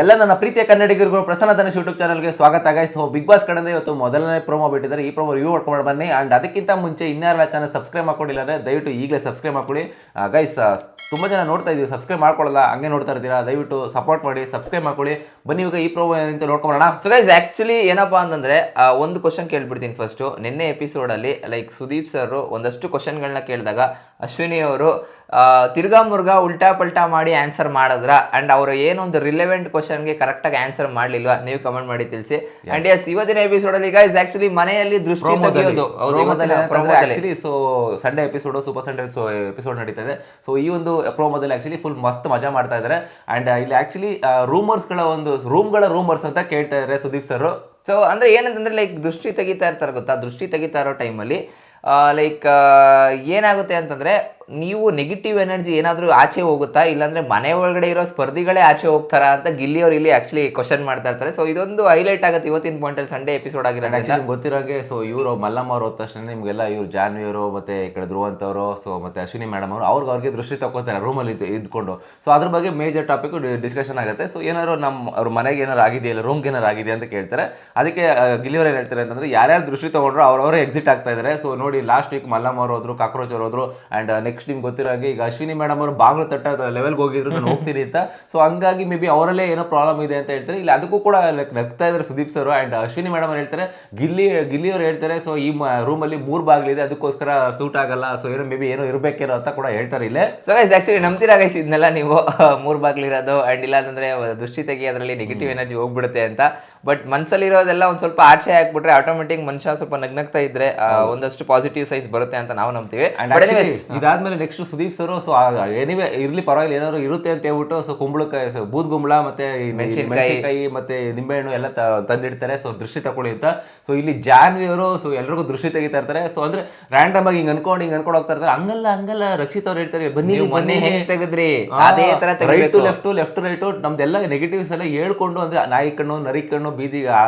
ಎಲ್ಲ ನನ್ನ ಪ್ರೀತಿಯ ಕನ್ನಡಿಗರಿಗೂ ಪ್ರಸನ್ನ ಧನುಷ್ ಯೂಟ್ಯೂಬ್ ಚಾನಲ್ಗೆ ಸ್ವಾಗತ ಆಗೈಸ್ ಸೊ ಬಿಗ್ ಬಾಸ್ ಕಡೆಯಿಂದ ಇವತ್ತು ಮೊದಲನೇ ಪ್ರೋಮೋ ಬಿಟ್ಟಿದ್ದಾರೆ. ಈ ಪ್ರೋಮೋ ರಿವ್ಯೂ ಮಾಡ್ಕೊಂಡು ಬನ್ನಿ. ಆ್ಯಂಡ್ ಅದಕ್ಕಿಂತ ಮುಂಚೆ ಇನ್ಯಾರೆಲ್ಲ ಚಾನಲ್ ಸಬ್ಸ್ಕ್ರೈಬ್ ಮಾಡ್ಕೊಂಡಿಲ್ಲ ಅಂದರೆ ದಯವಿಟ್ಟು ಈಗಲೇ ಸಬ್ಸ್ಕ್ರೈಬ್ ಮಾಡ್ಕೊಳ್ಳಿ ಗೈಸ್ ತುಂಬ ಜನ ನೋಡ್ತಾ ಇದ್ದೀವಿ. ಸಬ್ಸ್ಕ್ರೈಬ್ ಮಾಡ್ಕೊಳ್ಳಲ್ಲ, ಹಂಗೆ ನೋಡ್ತಾ ಇರ್ತೀರಾ? ದಯವಿಟ್ಟು ಸಪೋರ್ಟ್ ಮಾಡಿ ಸಬ್ಸ್ಕ್ರೈಬ್ ಮಾಡ್ಕೊಳ್ಳಿ. ಬನ್ನಿ ಇವಾಗ ಈ ಪ್ರೋಮೋ ಅಂತ ನೋಡ್ಕೊಳ್ಳೋಣ ಸೊ ಗೈಸ್ ಆ್ಯಕ್ಚುಲಿ ಏನಪ್ಪ ಅಂತಂದರೆ ಒಂದು ಕ್ವಶನ್ ಕೇಳ್ಬಿಡ್ತೀನಿ ಫಸ್ಟು ನಿನ್ನೆ ಎಪಿಸೋಡಲ್ಲಿ ಲೈಕ್ ಸುದೀಪ್ ಸರ್ ಒಂದಷ್ಟು ಕ್ವಶನ್ಗಳನ್ನ ಕೇಳಿದಾಗ, ಅಶ್ವಿನಿ ಅವರು ತಿರ್ಗಾ ಮುರ್ಗಾ ಉಲ್ಟಾ ಪಲ್ಟಾ ಮಾಡಿ ಆನ್ಸರ್ ಮಾಡಿದ್ರ ಅಂಡ್ ಅವರು ಏನೊಂದು ರಿಲೆವೆಂಟ್ ಕ್ವಶನ್ಗೆ ಕರೆಕ್ಟಾಗಿ ಆನ್ಸರ್ ಮಾಡಲಿಲ್ವಾ? ನೀವು ಕಮೆಂಟ್ ಮಾಡಿ ತಿಳಿಸಿ. ಅಂಡ್ ಎಸ್ ಇವತ್ತಿನ ಎಪಿಸೋಡ್ ಅಲ್ಲಿ ಗೈಸ್ ಆಕ್ಚುಲಿ ಮನೆಯಲ್ಲಿ ದೃಷ್ಟಿ ತೆಗೆಯೋದು. Actually so Sunday episode super Sunday episode ನಡೀತಾ ಇದೆ. ಸೊ ಈ ಒಂದು ಪ್ರೋಮೋದಲ್ಲಿ ಆಕ್ಚುಲಿ ಫುಲ್ ಮಸ್ತ್ ಮಜಾ ಮಾಡ್ತಾ ಇದ್ದಾರೆ ಅಂಡ್ ಇಲ್ಲಿ ಆಕ್ಚುಲಿ ರೂಮರ್ಸ್ಗಳ ಒಂದು ರೂಮ್ಗಳ ರೂಮರ್ಸ್ ಅಂತ ಕೇಳ್ತಾ ಇದ್ದಾರೆ ಸುದೀಪ್ ಸರ್ ಸೊ ಅಂದ್ರೆ ಏನಂತಂದ್ರೆ ಲೈಕ್ ದೃಷ್ಟಿ ತೆಗಿತಾ ಇರ್ತಾರೆ ಗೊತ್ತಾ? ದೃಷ್ಟಿ ತೆಗಿತಾ ಇರೋ ಟೈಮಲ್ಲಿ ಲೈಕ್ ಏನಾಗುತ್ತೆ ಅಂತಂದರೆ ನೀವು ನೆಗೆಟಿವ್ ಎನರ್ಜಿ ಏನಾದರೂ ಆಚೆ ಹೋಗುತ್ತಾ? ಇಲ್ಲಾಂದರೆ ಮನೆ ಒಳಗಡೆ ಇರೋ ಸ್ಪರ್ಧಿಗಳೇ ಆಚೆ ಹೋಗ್ತಾರ ಅಂತ ಗಿಲ್ಲಿ ಅವ್ರು ಇಲ್ಲಿ ಆ್ಯಕ್ಚುಲಿ ಕ್ವಶನ್ ಮಾಡ್ತಾ ಇರ್ತಾರೆ. ಸೊ ಇದೊಂದು ಹೈಲೈಟ್ ಆಗುತ್ತೆ ಇವತ್ತಿನ ಪಾಯಿಂಟಲ್ಲಿ ಸಂಡೇ ಎಪಿಸೋಡ್ ಆಗಿರೋ ಆ್ಯಕ್ಚುಲಿ ಗೊತ್ತಿರೋಂಗೆ ಸೊ ಇವರು ಮಲ್ಲಮ್ಮ ಅವ್ರು ಹೋದ ತಕ್ಷಣ ನಿಮಗೆಲ್ಲ ಇವರು ಜಾನ್ವಿಯವರು ಮತ್ತು ಈ ಕಡೆ ಧ್ರುವಂತವರು ಸೊ ಮತ್ತು ಅಶ್ವಿನಿ ಮೇಡಮ್ ಅವರು ಅವ್ರಿಗೆ ಅವ್ರಿಗೆ ದೃಷ್ಟಿ ತಗೋತಾರೆ ರೂಮಲ್ಲಿ ಇದ್ಕೊಂಡು. ಸೊ ಅದ್ರ ಬಗ್ಗೆ ಮೇಜರ್ ಟಾಪಿಕ್ ಡಿಸ್ಕಷನ್ ಆಗುತ್ತೆ. ಸೊ ಏನಾದ್ರು ನಮ್ಮ ಅವ್ರ ಮನೆಗೆ ಏನಾರು ಆಗಿದೆಯಾ ಇಲ್ಲ ರೂಮ್ಗೆ ಏನಾರು ಆಗಿದೆ ಅಂತ ಕೇಳ್ತಾರೆ. ಅದಕ್ಕೆ ಗಿಲ್ಲಿ ಗಿಲ್ಲಿಯವ್ರು ಏನು ಹೇಳ್ತಾರೆ ಅಂತಂದ್ರೆ ಯಾರ್ಯಾರು ದೃಷ್ಟಿ ತಗೊಂಡ್ರು ಅವ್ರವರೇ ಎಕ್ಸಿಟ್ ಆಗ್ತಾ ಇದ್ದಾರೆ ಸೊ ನೋಡಿ ಲಾಸ್ಟ್ ವೀಕ್ ಮಲ್ಲಮ್ಮ ಅವರು ಹೋದ್ರು ಕಾಕ್ರೋಚ್ ಅವರು ಹೋದ್ರು ಅಂಡ್ ನೆಕ್ಸ್ಟ್ ನಿಮ್ಗೆ ಗೊತ್ತಿರೋ ಹಾಗೆ ಈಗ ಅಶ್ವಿನಿ ಮೇಡಮ್ ಅವರು ಬಾಗ್ಲು ತಟ್ಟ ಲೆವೆಲ್ಗೆ ಹೋಗಿದ್ರು ನಾನು ಹೋಗ್ತೀನಿ ಅಂತ. ಸೊ ಹಂಗಾಗಿ ಮೇ ಬಿ ಅವರಲ್ಲೇ ಏನೋ ಪ್ರಾಬ್ಲಮ್ ಇದೆ ಅಂತ ಹೇಳ್ತಾರೆ. ಇಲ್ಲಿ ಅದಕ್ಕೂ ಕೂಡ ಲೈಕ್ ನಗ್ತಾ ಇದ್ದಾರೆ Sudeep sir and Ashwini madam ಅವ್ರು ಹೇಳ್ತಾರೆ ಗಿಲ್ಲಿ ಗಿಲ್ಲಿ ಅವ್ರು ಹೇಳ್ತಾರೆ ಸೊ ಈ ರೂಮಲ್ಲಿ ಮೂರು ಬಾಗಿಲಿದೆ ಅದಕ್ಕೋಸ್ಕರ ಸೂಟ್ ಆಗಲ್ಲ ಸೊ ಏನೋ ಮೇ ಬಿ ಏನೋ ಇರಬೇಕೇನೋ ಅಂತ ಕೂಡ ಹೇಳ್ತಾರೆ ಇಲ್ಲೇ. ಸೊ ಗೈಸ್ ಆಕ್ಚುಲಿ ನಂಬ್ತೀರಾ ಗೈಸ್ ಇದನ್ನೆಲ್ಲ ನೀವು? ಮೂರು ಬಾಗಿಲಿರೋದು ಅಂಡ್ ಇಲ್ಲ ಅಂತಂದ್ರೆ ದೃಷ್ಟಿ ತೆಗಿ ಅದರಲ್ಲಿ ನೆಗೆಟಿವ್ ಎನರ್ಜಿ ಹೋಗ್ಬಿಡುತ್ತೆ ಅಂತ. ಬಟ್ ಮನಸ್ಸಲ್ಲಿರೋದೆಲ್ಲ ಒಂದು ಸ್ವಲ್ಪ ಆಚೆ ಹಾಕ್ಬಿಟ್ರೆ ಆಟೋಮೆಟಿಕ್ ಮನುಷ್ಯ ಸ್ವಲ್ಪ ನಗ್ನಗ್ತಾ ಇದ್ರೆ ಒಂದಷ್ಟು ಪಾಸಿಟಿವ್ ಸೈನ್ಸ್ ಬರುತ್ತೆ ಅಂತ ನಾವು ನಂಬ್ತೀವಿ. ಇದಾದ್ಮೇಲೆ next Sudeep sir so anyway ಇರ್ಲಿ ಪರವಾಗಿಲ್ಲ ಏನಾದ್ರು ಇರುತ್ತೆ ಅಂತ ಹೇಳ್ಬಿಟ್ಟು ಸೊ ಕುಂಬಳಕಾಯಿ ಬೂದ್ ಗುಂಬಳ ಮತ್ತೆ ಮೆಣಸಿನಕಾಯಿ. ಮತ್ತೆ ನಿಂಬೆಹಣ್ಣು ಎಲ್ಲ ತಂದಿಡ್ತಾರೆ ಸೊ ದೃಷ್ಟಿ ತಗೊಳ್ಳಿ ಅಂತ. ಸೊ ಇಲ್ಲಿ ಜಾನ್ವಿ ಅವರು ಸೊ ಎಲ್ರಿಗೂ ದೃಷ್ಟಿ ತೆಗಿತಾ ಇರ್ತಾರೆ. ಸೊ ಅಂದ್ರೆ ರ್ಯಾಂಡಮ್ ಆಗಿ ಹಿಂಗ್ ಅನ್ಕೊಂಡು ಹಿಂಗ್ ಅನ್ಕೊಂಡು ಹೋಗ್ತಾ ಇರ್ತಾರೆ. ಹಂಗಲ್ಲ ಹಂಗಲ್ಲ ರಕ್ಷಿತ್ ಅವ್ರು ಹೇಳ್ತಾರೆ ಬನ್ನಿ ಮೊನ್ನೆ ಬನ್ನಿ. ಹೆಂಗ್ ತೆಗೆದ್ರಿ? ಅದೇ ತರ ರೈಟ್ ಲೆಫ್ಟ್ ಲೆಫ್ಟ್ ರೈಟ್ ನಮ್ದೆಲ್ಲ ನೆಗೆಟಿವ್ಸ್ ಎಲ್ಲ ಹೇಳ್ಕೊಂಡು ಅಂದ್ರೆ ನಾಯಿ ಕಣ್ಣು ನರಿ ಕಣ್ಣು ಬೀದಿ ಆ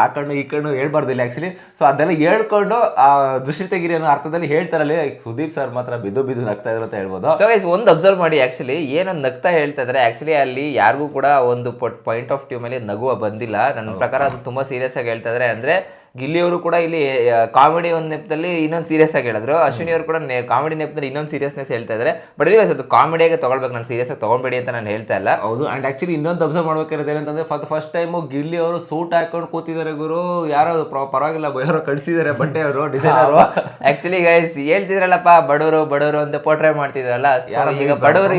ಆ ಕಣ್ಣು ಈ ಕಣ್ಣು ಹೇಳ್ಬಾರ್ದಿಲ್ಲ ಆಕ್ಚುಲಿ ಸೊ ಅದೆಲ್ಲ ಹೇಳ್ಕೊಂಡು ಆ ದೃಷ್ಟಿ ತೆಗಿರಿ ಅನ್ನೋ ಅರ್ಥದಲ್ಲಿ ಹೇಳ್ತಾರಲ್ಲ ಸುದೀಪ್ ಸರ್ ಮಾತ್ರ ಬಿದ್ದು ಬಿದ್ದು ನಗ್ತಾ ಇದ್ರು ಅಂತ ಹೇಳ್ಬೋದು. ಸೊ ಗೈಸ್ ಒಂದು ಅಬ್ಸರ್ವ್ ಮಾಡಿ ಆಕ್ಚುಲಿ ಏನೊಂದು ನಗ್ತಾ ಹೇಳ್ತಾ ಇದ್ದಾರೆ ಆಕ್ಚುಲಿ ಅಲ್ಲಿ ಯಾರಿಗೂ ಕೂಡ ಒಂದು ಪಾಯಿಂಟ್ ಆಫ್ ವ್ಯೂ ಮೇಲೆ ನಗುವ ಬಂದಿಲ್ಲ. ನನ್ನ ಪ್ರಕಾರ ಅದು ತುಂಬಾ ಸೀರಿಯಸ್ ಆಗಿ ಹೇಳ್ತಾ ಇದ್ದಾರೆ ಅಂದ್ರೆ ಗಿಲ್ಲಿ ಅವರು ಕೂಡ ಇಲ್ಲಿ ಕಾಮಿಡಿ ಒಂದು ನೆಪದಲ್ಲಿ ಇನ್ನೊಂದು ಸೀರಿಯಸ್ ಆಗಿ ಹೇಳಿದ್ರು. ಅಶ್ವಿನಿ ಅವರು ಕೂಡ ಕಾಮಿಡಿ ನೆಪದಲ್ಲಿ ಇನ್ನೊಂದು ಸೀರಿಯಸ್ನೆಸ್ ಹೇಳ್ತಾ ಇದ್ದಾರೆ ಬಟ್ ಇದು ಅದು ಕಾಮಿಡಿಯಾಗೆ ತಗೊಳ್ಬೇಕು ನಾನು ಸೀರಿಯಸ್ ಆಗಿ ತಗೊಂಬೇಡಿ ಅಂತ ನಾನು ಹೇಳ್ತಾ ಇಲ್ಲ. ಹೌದು ಅಂಡ್ ಆಕ್ಚುಲಿ ಇನ್ನೊಂದು ಅಬ್ಸರ್ವ್ ಮಾಡ್ಬೇಕಾದ್ರೆ ಏನಂತಂದ್ರೆ ಫಸ್ಟ್ ಫಸ್ಟ್ ಟೈಮ್ ಗಿಲ್ಲಿ ಅವರು ಸೂಟ್ ಹಾಕೊಂಡು ಕೂತಿದ್ದಾರೆ ಗುರು. ಯಾರೋ ಪ್ರ- ಪರವಾಗಿಲ್ಲ ಯಾರೋ ಕಳಿಸಿದ್ದಾರೆ ಬಟ್ಟೆ ಅವರು ಡಿಸೈನರ್ ಆಕ್ಚುಲಿ ಗೈಸ್ ಹೇಳ್ತಿದ್ರಲ್ಲಪ್ಪ ಬಡವರು ಬಡವರು ಅಂತ ಪೋರ್ಟ್ರೈ ಮಾಡ್ತಿದ್ರಲ್ಲ ಈಗ ಬಡವರು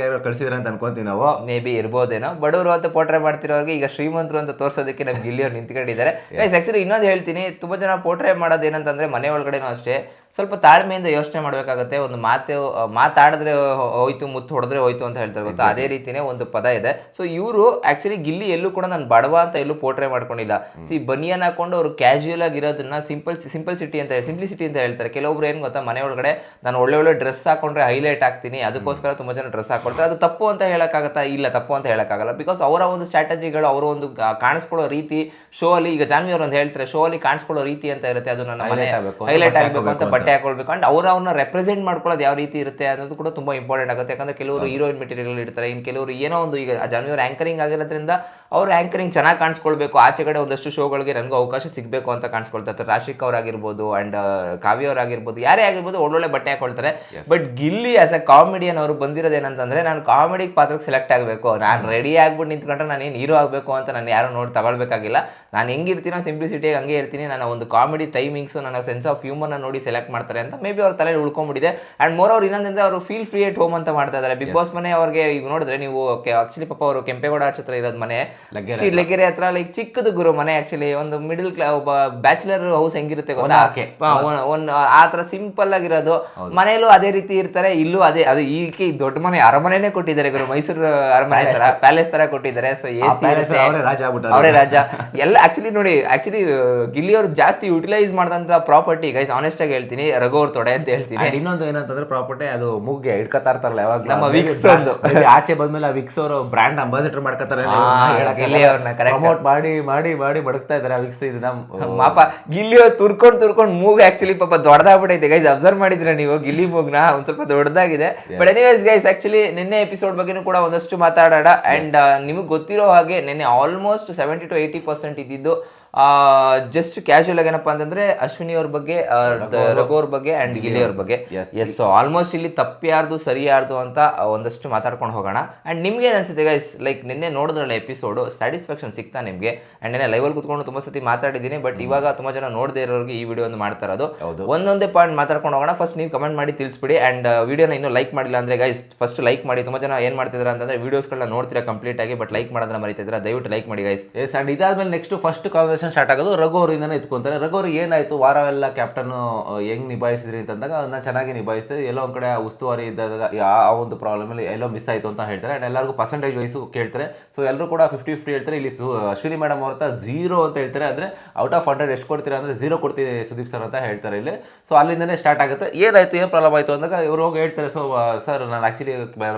ಯಾರು ಕಳಿಸಿದ್ರೆ ಅಂತ ಅನ್ಕೊಂತೀವಿ ನಾವು. ಮೇ ಬಿ ಇರ್ಬೋದೇನೋ. ಬಡವರು ಅಂತ ಪೋಟ್ರೇ ಮಾಡ್ತಿರೋರಿಗೆ ಈಗ ಶ್ರೀಮಂತರು ಅಂತ ತೋರ್ಸೋದಕ್ಕೆ ನಮ್ಗೆ ಗಿಲ್ಲಿಯವರು ನಿಂತ್ಕೊಂಡಿದ್ದಾರೆ. ಗೈಸ್ ಆಕ್ಚುಲಿ ಇನ್ನೊಂದು ಹೇಳ್ತೀನಿ ತುಂಬಾ ಜನ ಪೋರ್ಟ್ರೇಟ್ ಮಾಡೋದು ಏನಂತಂದ್ರೆ ಮನೆ ಒಳಗಡೆನೂ ಅಷ್ಟೇ. ಸ್ವಲ್ಪ ತಾಳ್ಮೆಯಿಂದ ಯೋಚನೆ ಮಾಡಬೇಕಾಗುತ್ತೆ. ಒಂದು ಮಾತು ಮಾತಾಡಿದ್ರೆ ಹೋಯ್ತು ಮುತ್ತು ಹೊಡೆದ್ರೆ ಹೋಯ್ತು ಅಂತ ಹೇಳ್ತಾರೆ ಗೊತ್ತಾ? ಅದೇ ರೀತಿನೇ ಒಂದು ಪದ ಇದೆ. ಸೊ ಇವರು ಆಕ್ಚುಲಿ ಗಿಲ್ಲಿ ಎಲ್ಲೂ ಕೂಡ ನಾನು ಬಡವ ಅಂತ ಎಲ್ಲೂ ಪೋರ್ಟ್ರೇ ಮಾಡ್ಕೊಂಡಿಲ್ಲ. ಸಿ ಬನಿಯನ್ ಹಾಕೊಂಡು ಅವರು ಕ್ಯಾಶುಯಲ್ ಆಗಿರೋದನ್ನ ಸಿಂಪಲ್ ಸಿಂಪಲ್ ಸಿಟಿ ಅಂತ ಸಿಂಪ್ಲಿಸಿಟಿ ಅಂತ ಹೇಳ್ತಾರೆ. ಕೆಲವೊಬ್ರು ಏನು ಗೊತ್ತಾ? ಮನೆ ಒಳಗಡೆ ನಾನು ಒಳ್ಳೆ ಒಳ್ಳೆ ಡ್ರೆಸ್ ಹಾಕೊಂಡ್ರೆ ಹೈಲೈಟ್ ಆಗ್ತೀನಿ ಅದಕ್ಕೋಸ್ಕರ ತುಂಬಾ ಜನ ಡ್ರೆಸ್ ಹಾಕೊಳ್ತಾರೆ. ಅದು ತಪ್ಪು ಅಂತ ಹೇಳಕ್ಕಾಗತ್ತಾ? ಇಲ್ಲ ತಪ್ಪು ಅಂತ ಹೇಳಕ್ಕಾಗಲ್ಲ. ಬಿಕಾಸ್ ಅವರ ಒಂದು ಸ್ಟ್ರಾಟಜಿಗಳು ಅವರ ಒಂದು ಕಾಣಿಸ್ಕೊಳ್ಳೋ ರೀತಿ ಶೋ ಅಲ್ಲಿ ಈಗ ಜಾನ್ವಿ ಅವರು ಒಂದು ಹೇಳ್ತಾರೆ ಶೋ ಅಲ್ಲಿ ಕಾಣಿಸ್ಕೊಳ್ಳೋ ರೀತಿ ಅಂತ ಇರುತ್ತೆ. ಅದು ನನ್ನ ಮನೆ ಹೈಲೈಟ್ ಆಗಬೇಕು ಅಂತ ಹಾಕ್ಬೇಕು ಬಟ್ಟೆ ಹಾಕೊಳ್ಬೇಕು. ಅಂಡ್ ಅವ್ರು ಅವ್ರನ್ನ ರೆಪ್ರೆಸೆಂಟ್ ಮಾಡ್ಕೊಳ್ಳೋದು ಯಾವ ರೀತಿ ಇರುತ್ತೆ ಅನ್ನೋದು ಕೂಡ ತುಂಬಾ ಇಂಪಾರ್ಟೆಂಟ್ ಆಗುತ್ತೆ. ಯಾಕಂದ್ರೆ ಕೆಲವರು ಹೀರೋಯಿನ್ ಮೆಟೀರಿಯಲ್ ಇಡ್ತಾರೆ ಇನ್ನು ಕೆಲವರು ಏನೋ ಒಂದು ಈಗ ಜಾನ್ವಿ ಅವ್ರು ಆಂಕರಿಂಗ್ ಆಗಿರೋದ್ರಿಂದ ಅವ್ರು ಆಂಕರಿಂಗ್ ಚೆನ್ನಾಗಿ ಕಾಣಿಸ್ಕೊಳ್ಬೇಕು. ಆಚೆ ಕಡೆ ಒಂದಷ್ಟು ಶೋಗಳಿಗೆ ನನಗೂ ಅವಕಾಶ ಸಿಗಬೇಕು ಅಂತ ಕಾಣಿಸ್ಕೊಳ್ತಾ ಇರ್ತಾರೆ. ರಾಶಿಕ್ ಅವರಾಗಿರ್ಬೋದು ಅಂಡ್ ಕಾವ್ಯ ಅವರಾಗಿರ್ಬೋದು ಯಾರೇ ಆಗಿರ್ಬೋದು ಒಳ್ಳೊಳ್ಳೆ ಬಟ್ಟೆ ಹಾಕೊಳ್ತಾರೆ. But Gilli as a comedian ಅವರು ಬಂದಿರೋದು ಏನಂತಂದ್ರೆ ನಾನು ಕಾಮಿಡಿ ಪಾತ್ರಕ್ಕೆ ಸೆಲೆಕ್ಟ್ ಆಗಬೇಕು. ನಾನು ರೆಡಿ ಆಗ್ಬಿಟ್ಟು ನಿಂತ್ಕೊಂಡ್ರೆ ನಾನು ಏನು ಹೀರೋ ಆಗಬೇಕು ಅಂತ ನಾನು ಯಾರು ನೋಡಿ ತಗೊಳ್ಬೇಕಾಗಿಲ್ಲ. ನಾನು ಹೆಂಗಿರ್ತೀನೋ ಸಿಂಪ್ಲಿಸಿಟಿಯಾಗಿ ಹಂಗೆ ಇರ್ತೀನಿ. ನಾನು ಒಂದು ಕಾಮಿಡಿ ಟೈಮಿಂಗ್ಸ್ ನನ್ನ ಸೆನ್ಸ್ ಆಫ್ ಹ್ಯೂಮರ್ನ ನೋಡಿ ಸೆಲೆಕ್ಟ್ ಮಾಡ್ತಾರೆ ಅಂತ ಮೇ ಬಿ ಅವ್ರ ತಲೆ ಉಳ್ಕೊಂಡ್ಬಿಟ್ಟಿದೆ ಅಂಡ್ ಮೋರ್ ಅವ್ರು ಇನ್ನೊಂದ್ರೆ ಅವರು ಫೀಲ್ ಫ್ರೀ ಅಟ್ ಹೋಮ್ ಅಂತ ಮಾಡ್ತಾ ಇದ್ದಾರೆ. ಬಿಗ್ ಬಾಸ್ ಮನೆ ಅವ್ರಿಗೆ ಈಗ ನೋಡಿದ್ರೆ ನೀವು ಆಕ್ಚುಲಿ ಪಾಪ ಅವರು ಕೆಂಪೇಗೌಡ ಹತ್ರ ಇರೋದು ಮನೆ. ಲಗ್ಗೆರೆ ಹತ್ರ. ಲೈಕ್ ಚಿಕ್ಕದು ಗುರು ಮನೆ ಆಕ್ಚುಲಿ ಒಂದು ಮಿಡಲ್ ಕ್ಲಾಸ್ ಒಬ್ಬ ಬ್ಯಾಚುಲರ್ ಹೌಸ್ ಹೆಂಗಿರುತ್ತೆ ಗೊತ್ತಾ. ಒಂದು ಆ ತರ ಸಿಂಪಲ್ ಆಗಿರೋದು. ಮನೆಯಲ್ಲೂ ಅದೇ ರೀತಿ ಇರ್ತಾರೆ ಇಲ್ಲೂ ಅದೇ ಅದು ಈಕೆ ದೊಡ್ಡ ಮನೆ ಅರಮನೆನೇ ಕೊಟ್ಟಿದ್ದಾರೆ ಗುರು. ಮೈಸೂರು ಅರಮನೆ ತರ ಪ್ಯಾಲೇಸ್ ತರ ಕೊಟ್ಟಿದ್ದಾರೆ. ಸೊ. ಅವರೇ ರಾಜ ಎಲ್ಲ ಆಕ್ಚುಲಿ ನೋಡಿ ಆಕ್ಚುಲಿ ಗಿಲ್ಲಿ ಅವರು ಜಾಸ್ತಿ ಯುಟಿಲೈಸ್ ಮಾಡಿದಂತ ಪ್ರಾಪರ್ಟಿ ಗೈಸ್ ಆನೆಸ್ಟ್ ಆಗಿ ಹೇಳ್ತೀನಿ. ಹೇಳ್ತೀನಿ ರಘು ಅವ್ರ ತೊಡೆ ಅಂತ ಹೇಳ್ತೀನಿ. ಇನ್ನೊಂದು ಏನಂತಂದ್ರೆ ಪ್ರಾಪರ್ಟಿ ಅದು ಮುಗ್ಗೆ ಇಟ್ಕೊತಾ ಇರ್ತಾರಲ್ಲ ಯಾವಾಗ ನಮ್ಮ ವಿಕ್ಸ್ ಒಂದು. ಆಚೆ ಬಂದ್ಮೇಲೆ ಆ ವಿಕ್ಸ್ ಅವರು ಬ್ರ್ಯಾಂಡ್ ಅಂಬಾಸಿಡರ್ ಮಾಡ್ಕೊತಾರೆ ಗಿಲ್ಲಿ ಅವ್ರನ್ನ. ಪ್ರಮೋಟ್ ಮಾಡಿ ಮಾಡಿ ಮಾಡಿ ಬಡಕ್ತಾ ಇದಾರೆ ಆ ವಿಕ್ಸ್ ಇದನ್ನ. ಪಾಪ ಗಿಲ್ಲಿ ಅವ್ರು ತುರ್ಕೊಂಡು ತುರ್ಕೊಂಡ್ ಮೂಗ್ ಆಕ್ಚುಲಿ ಪಾಪ ದೊಡ್ಡದಾಗ್ಬಿಟ್ಟೈತೆ ಗೈಸ್ ಅಬ್ಸರ್ವ್ ಮಾಡಿದ್ರೆ ನೀವು ಗಿಲ್ಲಿ ಮೂಗ್ನ ಒಂದ್ ಸ್ವಲ್ಪ ದೊಡ್ಡದಾಗಿದೆ ಬಟ್ ಎನಿವೇಸ್ ಗೈಸ್ ಆಕ್ಚುಲಿ ನಿನ್ನೆ ಎಪಿಸೋಡ್ ಬಗ್ಗೆನೂ ಕೂಡ ಒಂದಷ್ಟು ಮಾತಾಡೋಣ. ಅಂಡ್ ನಿಮಗೆ ಗೊತ್ತಿರೋ ಹಾಗೆ ನಿನ್ನೆ almost seventy to eighty percent ಇದ್ದಿದ್ದು ಜಸ್ಟ್ ಕ್ಯಾಶುಯಲ್ ಆಗಿ ಏನಪ್ಪಾ ಅಂತಂದ್ರೆ ಅಶ್ವಿನಿ ಅವ್ರ ಬಗ್ಗೆ ರಘು ಅವ್ರ ಬಗ್ಗೆ ಅಂಡ್ ಗಿಲ್ಲಿ ಅವ್ರ ಬಗ್ಗೆ. ಎಸ್ ಎಸ್ ಆಲ್ಮೋಸ್ಟ್ ಇಲ್ಲಿ ತಪ್ಪ್ಯಾರ್ದು ಸರಿ ಯಾರ್ದು ಅಂತ ಒಂದಷ್ಟು ಮಾತಾಡ್ಕೊಂಡು ಹೋಗೋಣ. ಅಂಡ್ ನಿಮ್ಗೆ ಏನ್ ಅನ್ಸುತ್ತೆ ಗೈಸ್ ಲೈಕ್ ನಿನ್ನೆ ನೋಡಿದ್ರಲ್ಲ ಎಪಿಸೋಡ್ ಸ್ಯಾಟಿಸ್ಫ್ಯಾಕ್ಷನ್ ಸಿಗ್ತಾ ನಿಮ್ಗೆ? ಅಂಡ್ ನಿನ್ನೆ ಲೈವಲ್ಲಿ ಕುತ್ಕೊಂಡು ತುಂಬಾ ಸತಿ ಮಾತಾಡಿದ್ದೀನಿ ಬಟ್ ಇವಾಗ ತುಂಬಾ ಜನ ನೋಡದೇ ಇರೋರಿಗೆ ಈ ವಿಡಿಯೋ ಒಂದು ಮಾಡ್ತಾ ಇರೋದು. ಒಂದೊಂದೇ ಪಾಯಿಂಟ್ ಮಾತಾಡ್ಕೊಂಡು ಹೋಗೋಣ. ಫಸ್ಟ್ ನೀವು ಕಮೆಂಟ್ ಮಾಡಿ ತಿಳಿಸ್ಬಿಡಿ. ಅಂಡ್ ವಿಡಿಯೋನ ಇನ್ನೂ ಲೈಕ್ ಮಾಡಿಲ್ಲ ಅಂದ್ರೆ ಗೈಸ್ ಫಸ್ಟ್ ಲೈಕ್ ಮಾಡಿ. ತುಂಬಾ ಜನ ಏನ್ ಮಾಡ್ತಿದ್ರ ಅಂತಂದ್ರೆ ವಿಡಿಯೋಸ್ಗಳನ್ನ ನೋಡ್ತೀರಾ ಕಂಪ್ಲೀಟ್ ಆಗಿ ಬಟ್ ಲೈಕ್ ಮಾಡೋದನ್ನ ಮರಿತಿದ್ರ ದಯವಿಟ್ಟು ಲೈಕ್ ಮಾಡಿ ಗೈಸ್ ಎಸ್ ಅಂಡ್ ಇದಾದ್ಮೇಲೆ ನೆಕ್ಸ್ಟ್ ಫಸ್ಟ್ ಕಾನ್ವರ್ಸೇಷನ್ ಸ್ಟಾರ್ಟ್ ಆಗೋದು ರಘು ಅವರಿಂದನೇ ಎತ್ಕೊಂತಾರೆ ರಘು ಅವ್ರಿಗೆ ಏನಾಯ್ತು? ವಾರ ಎಲ್ಲ ಕ್ಯಾಪ್ಟನ್ ಹೆಂಗ್ ನಿಭಾಯಿಸಿದ್ರಿ ಅಂತಂದಾಗ ಅದನ್ನ ಚೆನ್ನಾಗಿ ನಿಭಾಯಿಸಿದೆ, ಎಲ್ಲೋ ಒಂದು ಕಡೆ ಉಸ್ತುವಾರಿ ಇದ್ದಾಗ ಆ ಒಂದು ಪ್ರಾಬ್ಲಮ್ ಅಲ್ಲಿ ಎಲ್ಲೋ ಮಿಸ್ ಆಯ್ತು ಅಂತ ಹೇಳ್ತಾರೆ. ಅಂಡ್ ಎಲ್ಲರಿಗೂ ಪರ್ಸೆಂಟೇಜ್ ವೈಸು ಕೇಳ್ತಾರೆ. ಸೊ ಎಲ್ಲರೂ ಕೂಡ ಫಿಫ್ಟಿ ಫಿಫ್ಟಿ ಹೇಳ್ತಾರೆ. ಇಲ್ಲಿ ಅಶ್ವಿನಿ ಮೇಡಮ್ ಅವ್ರ ಹತ್ರ ಝೀರೋ ಅಂತ ಹೇಳ್ತಾರೆ. ಅಂದರೆ ಔಟ್ ಆಫ್ ಹಂಡ್ರೆಡ್ ಎಷ್ಟು ಕೊಡ್ತೀರಾ ಅಂದ್ರೆ ಝೀರೋ ಕೊಡ್ತೀನಿ ಸುದೀಪ್ ಸರ್ ಅಂತ ಹೇಳ್ತಾರೆ ಇಲ್ಲಿ. ಸೊ ಅಲ್ಲಿಂದನೇ ಸ್ಟಾರ್ಟ್ ಆಗುತ್ತೆ. ಏನಾಯ್ತು? ಏನು ಪ್ರಾಬ್ಲಮ್ ಆಯಿತು ಅಂದಾಗ ಇವ್ರು ಹೋಗಿ ಹೇಳ್ತಾರೆ. ಸೊ ಸರ್ ನಾನು ಆಕ್ಚುಲಿ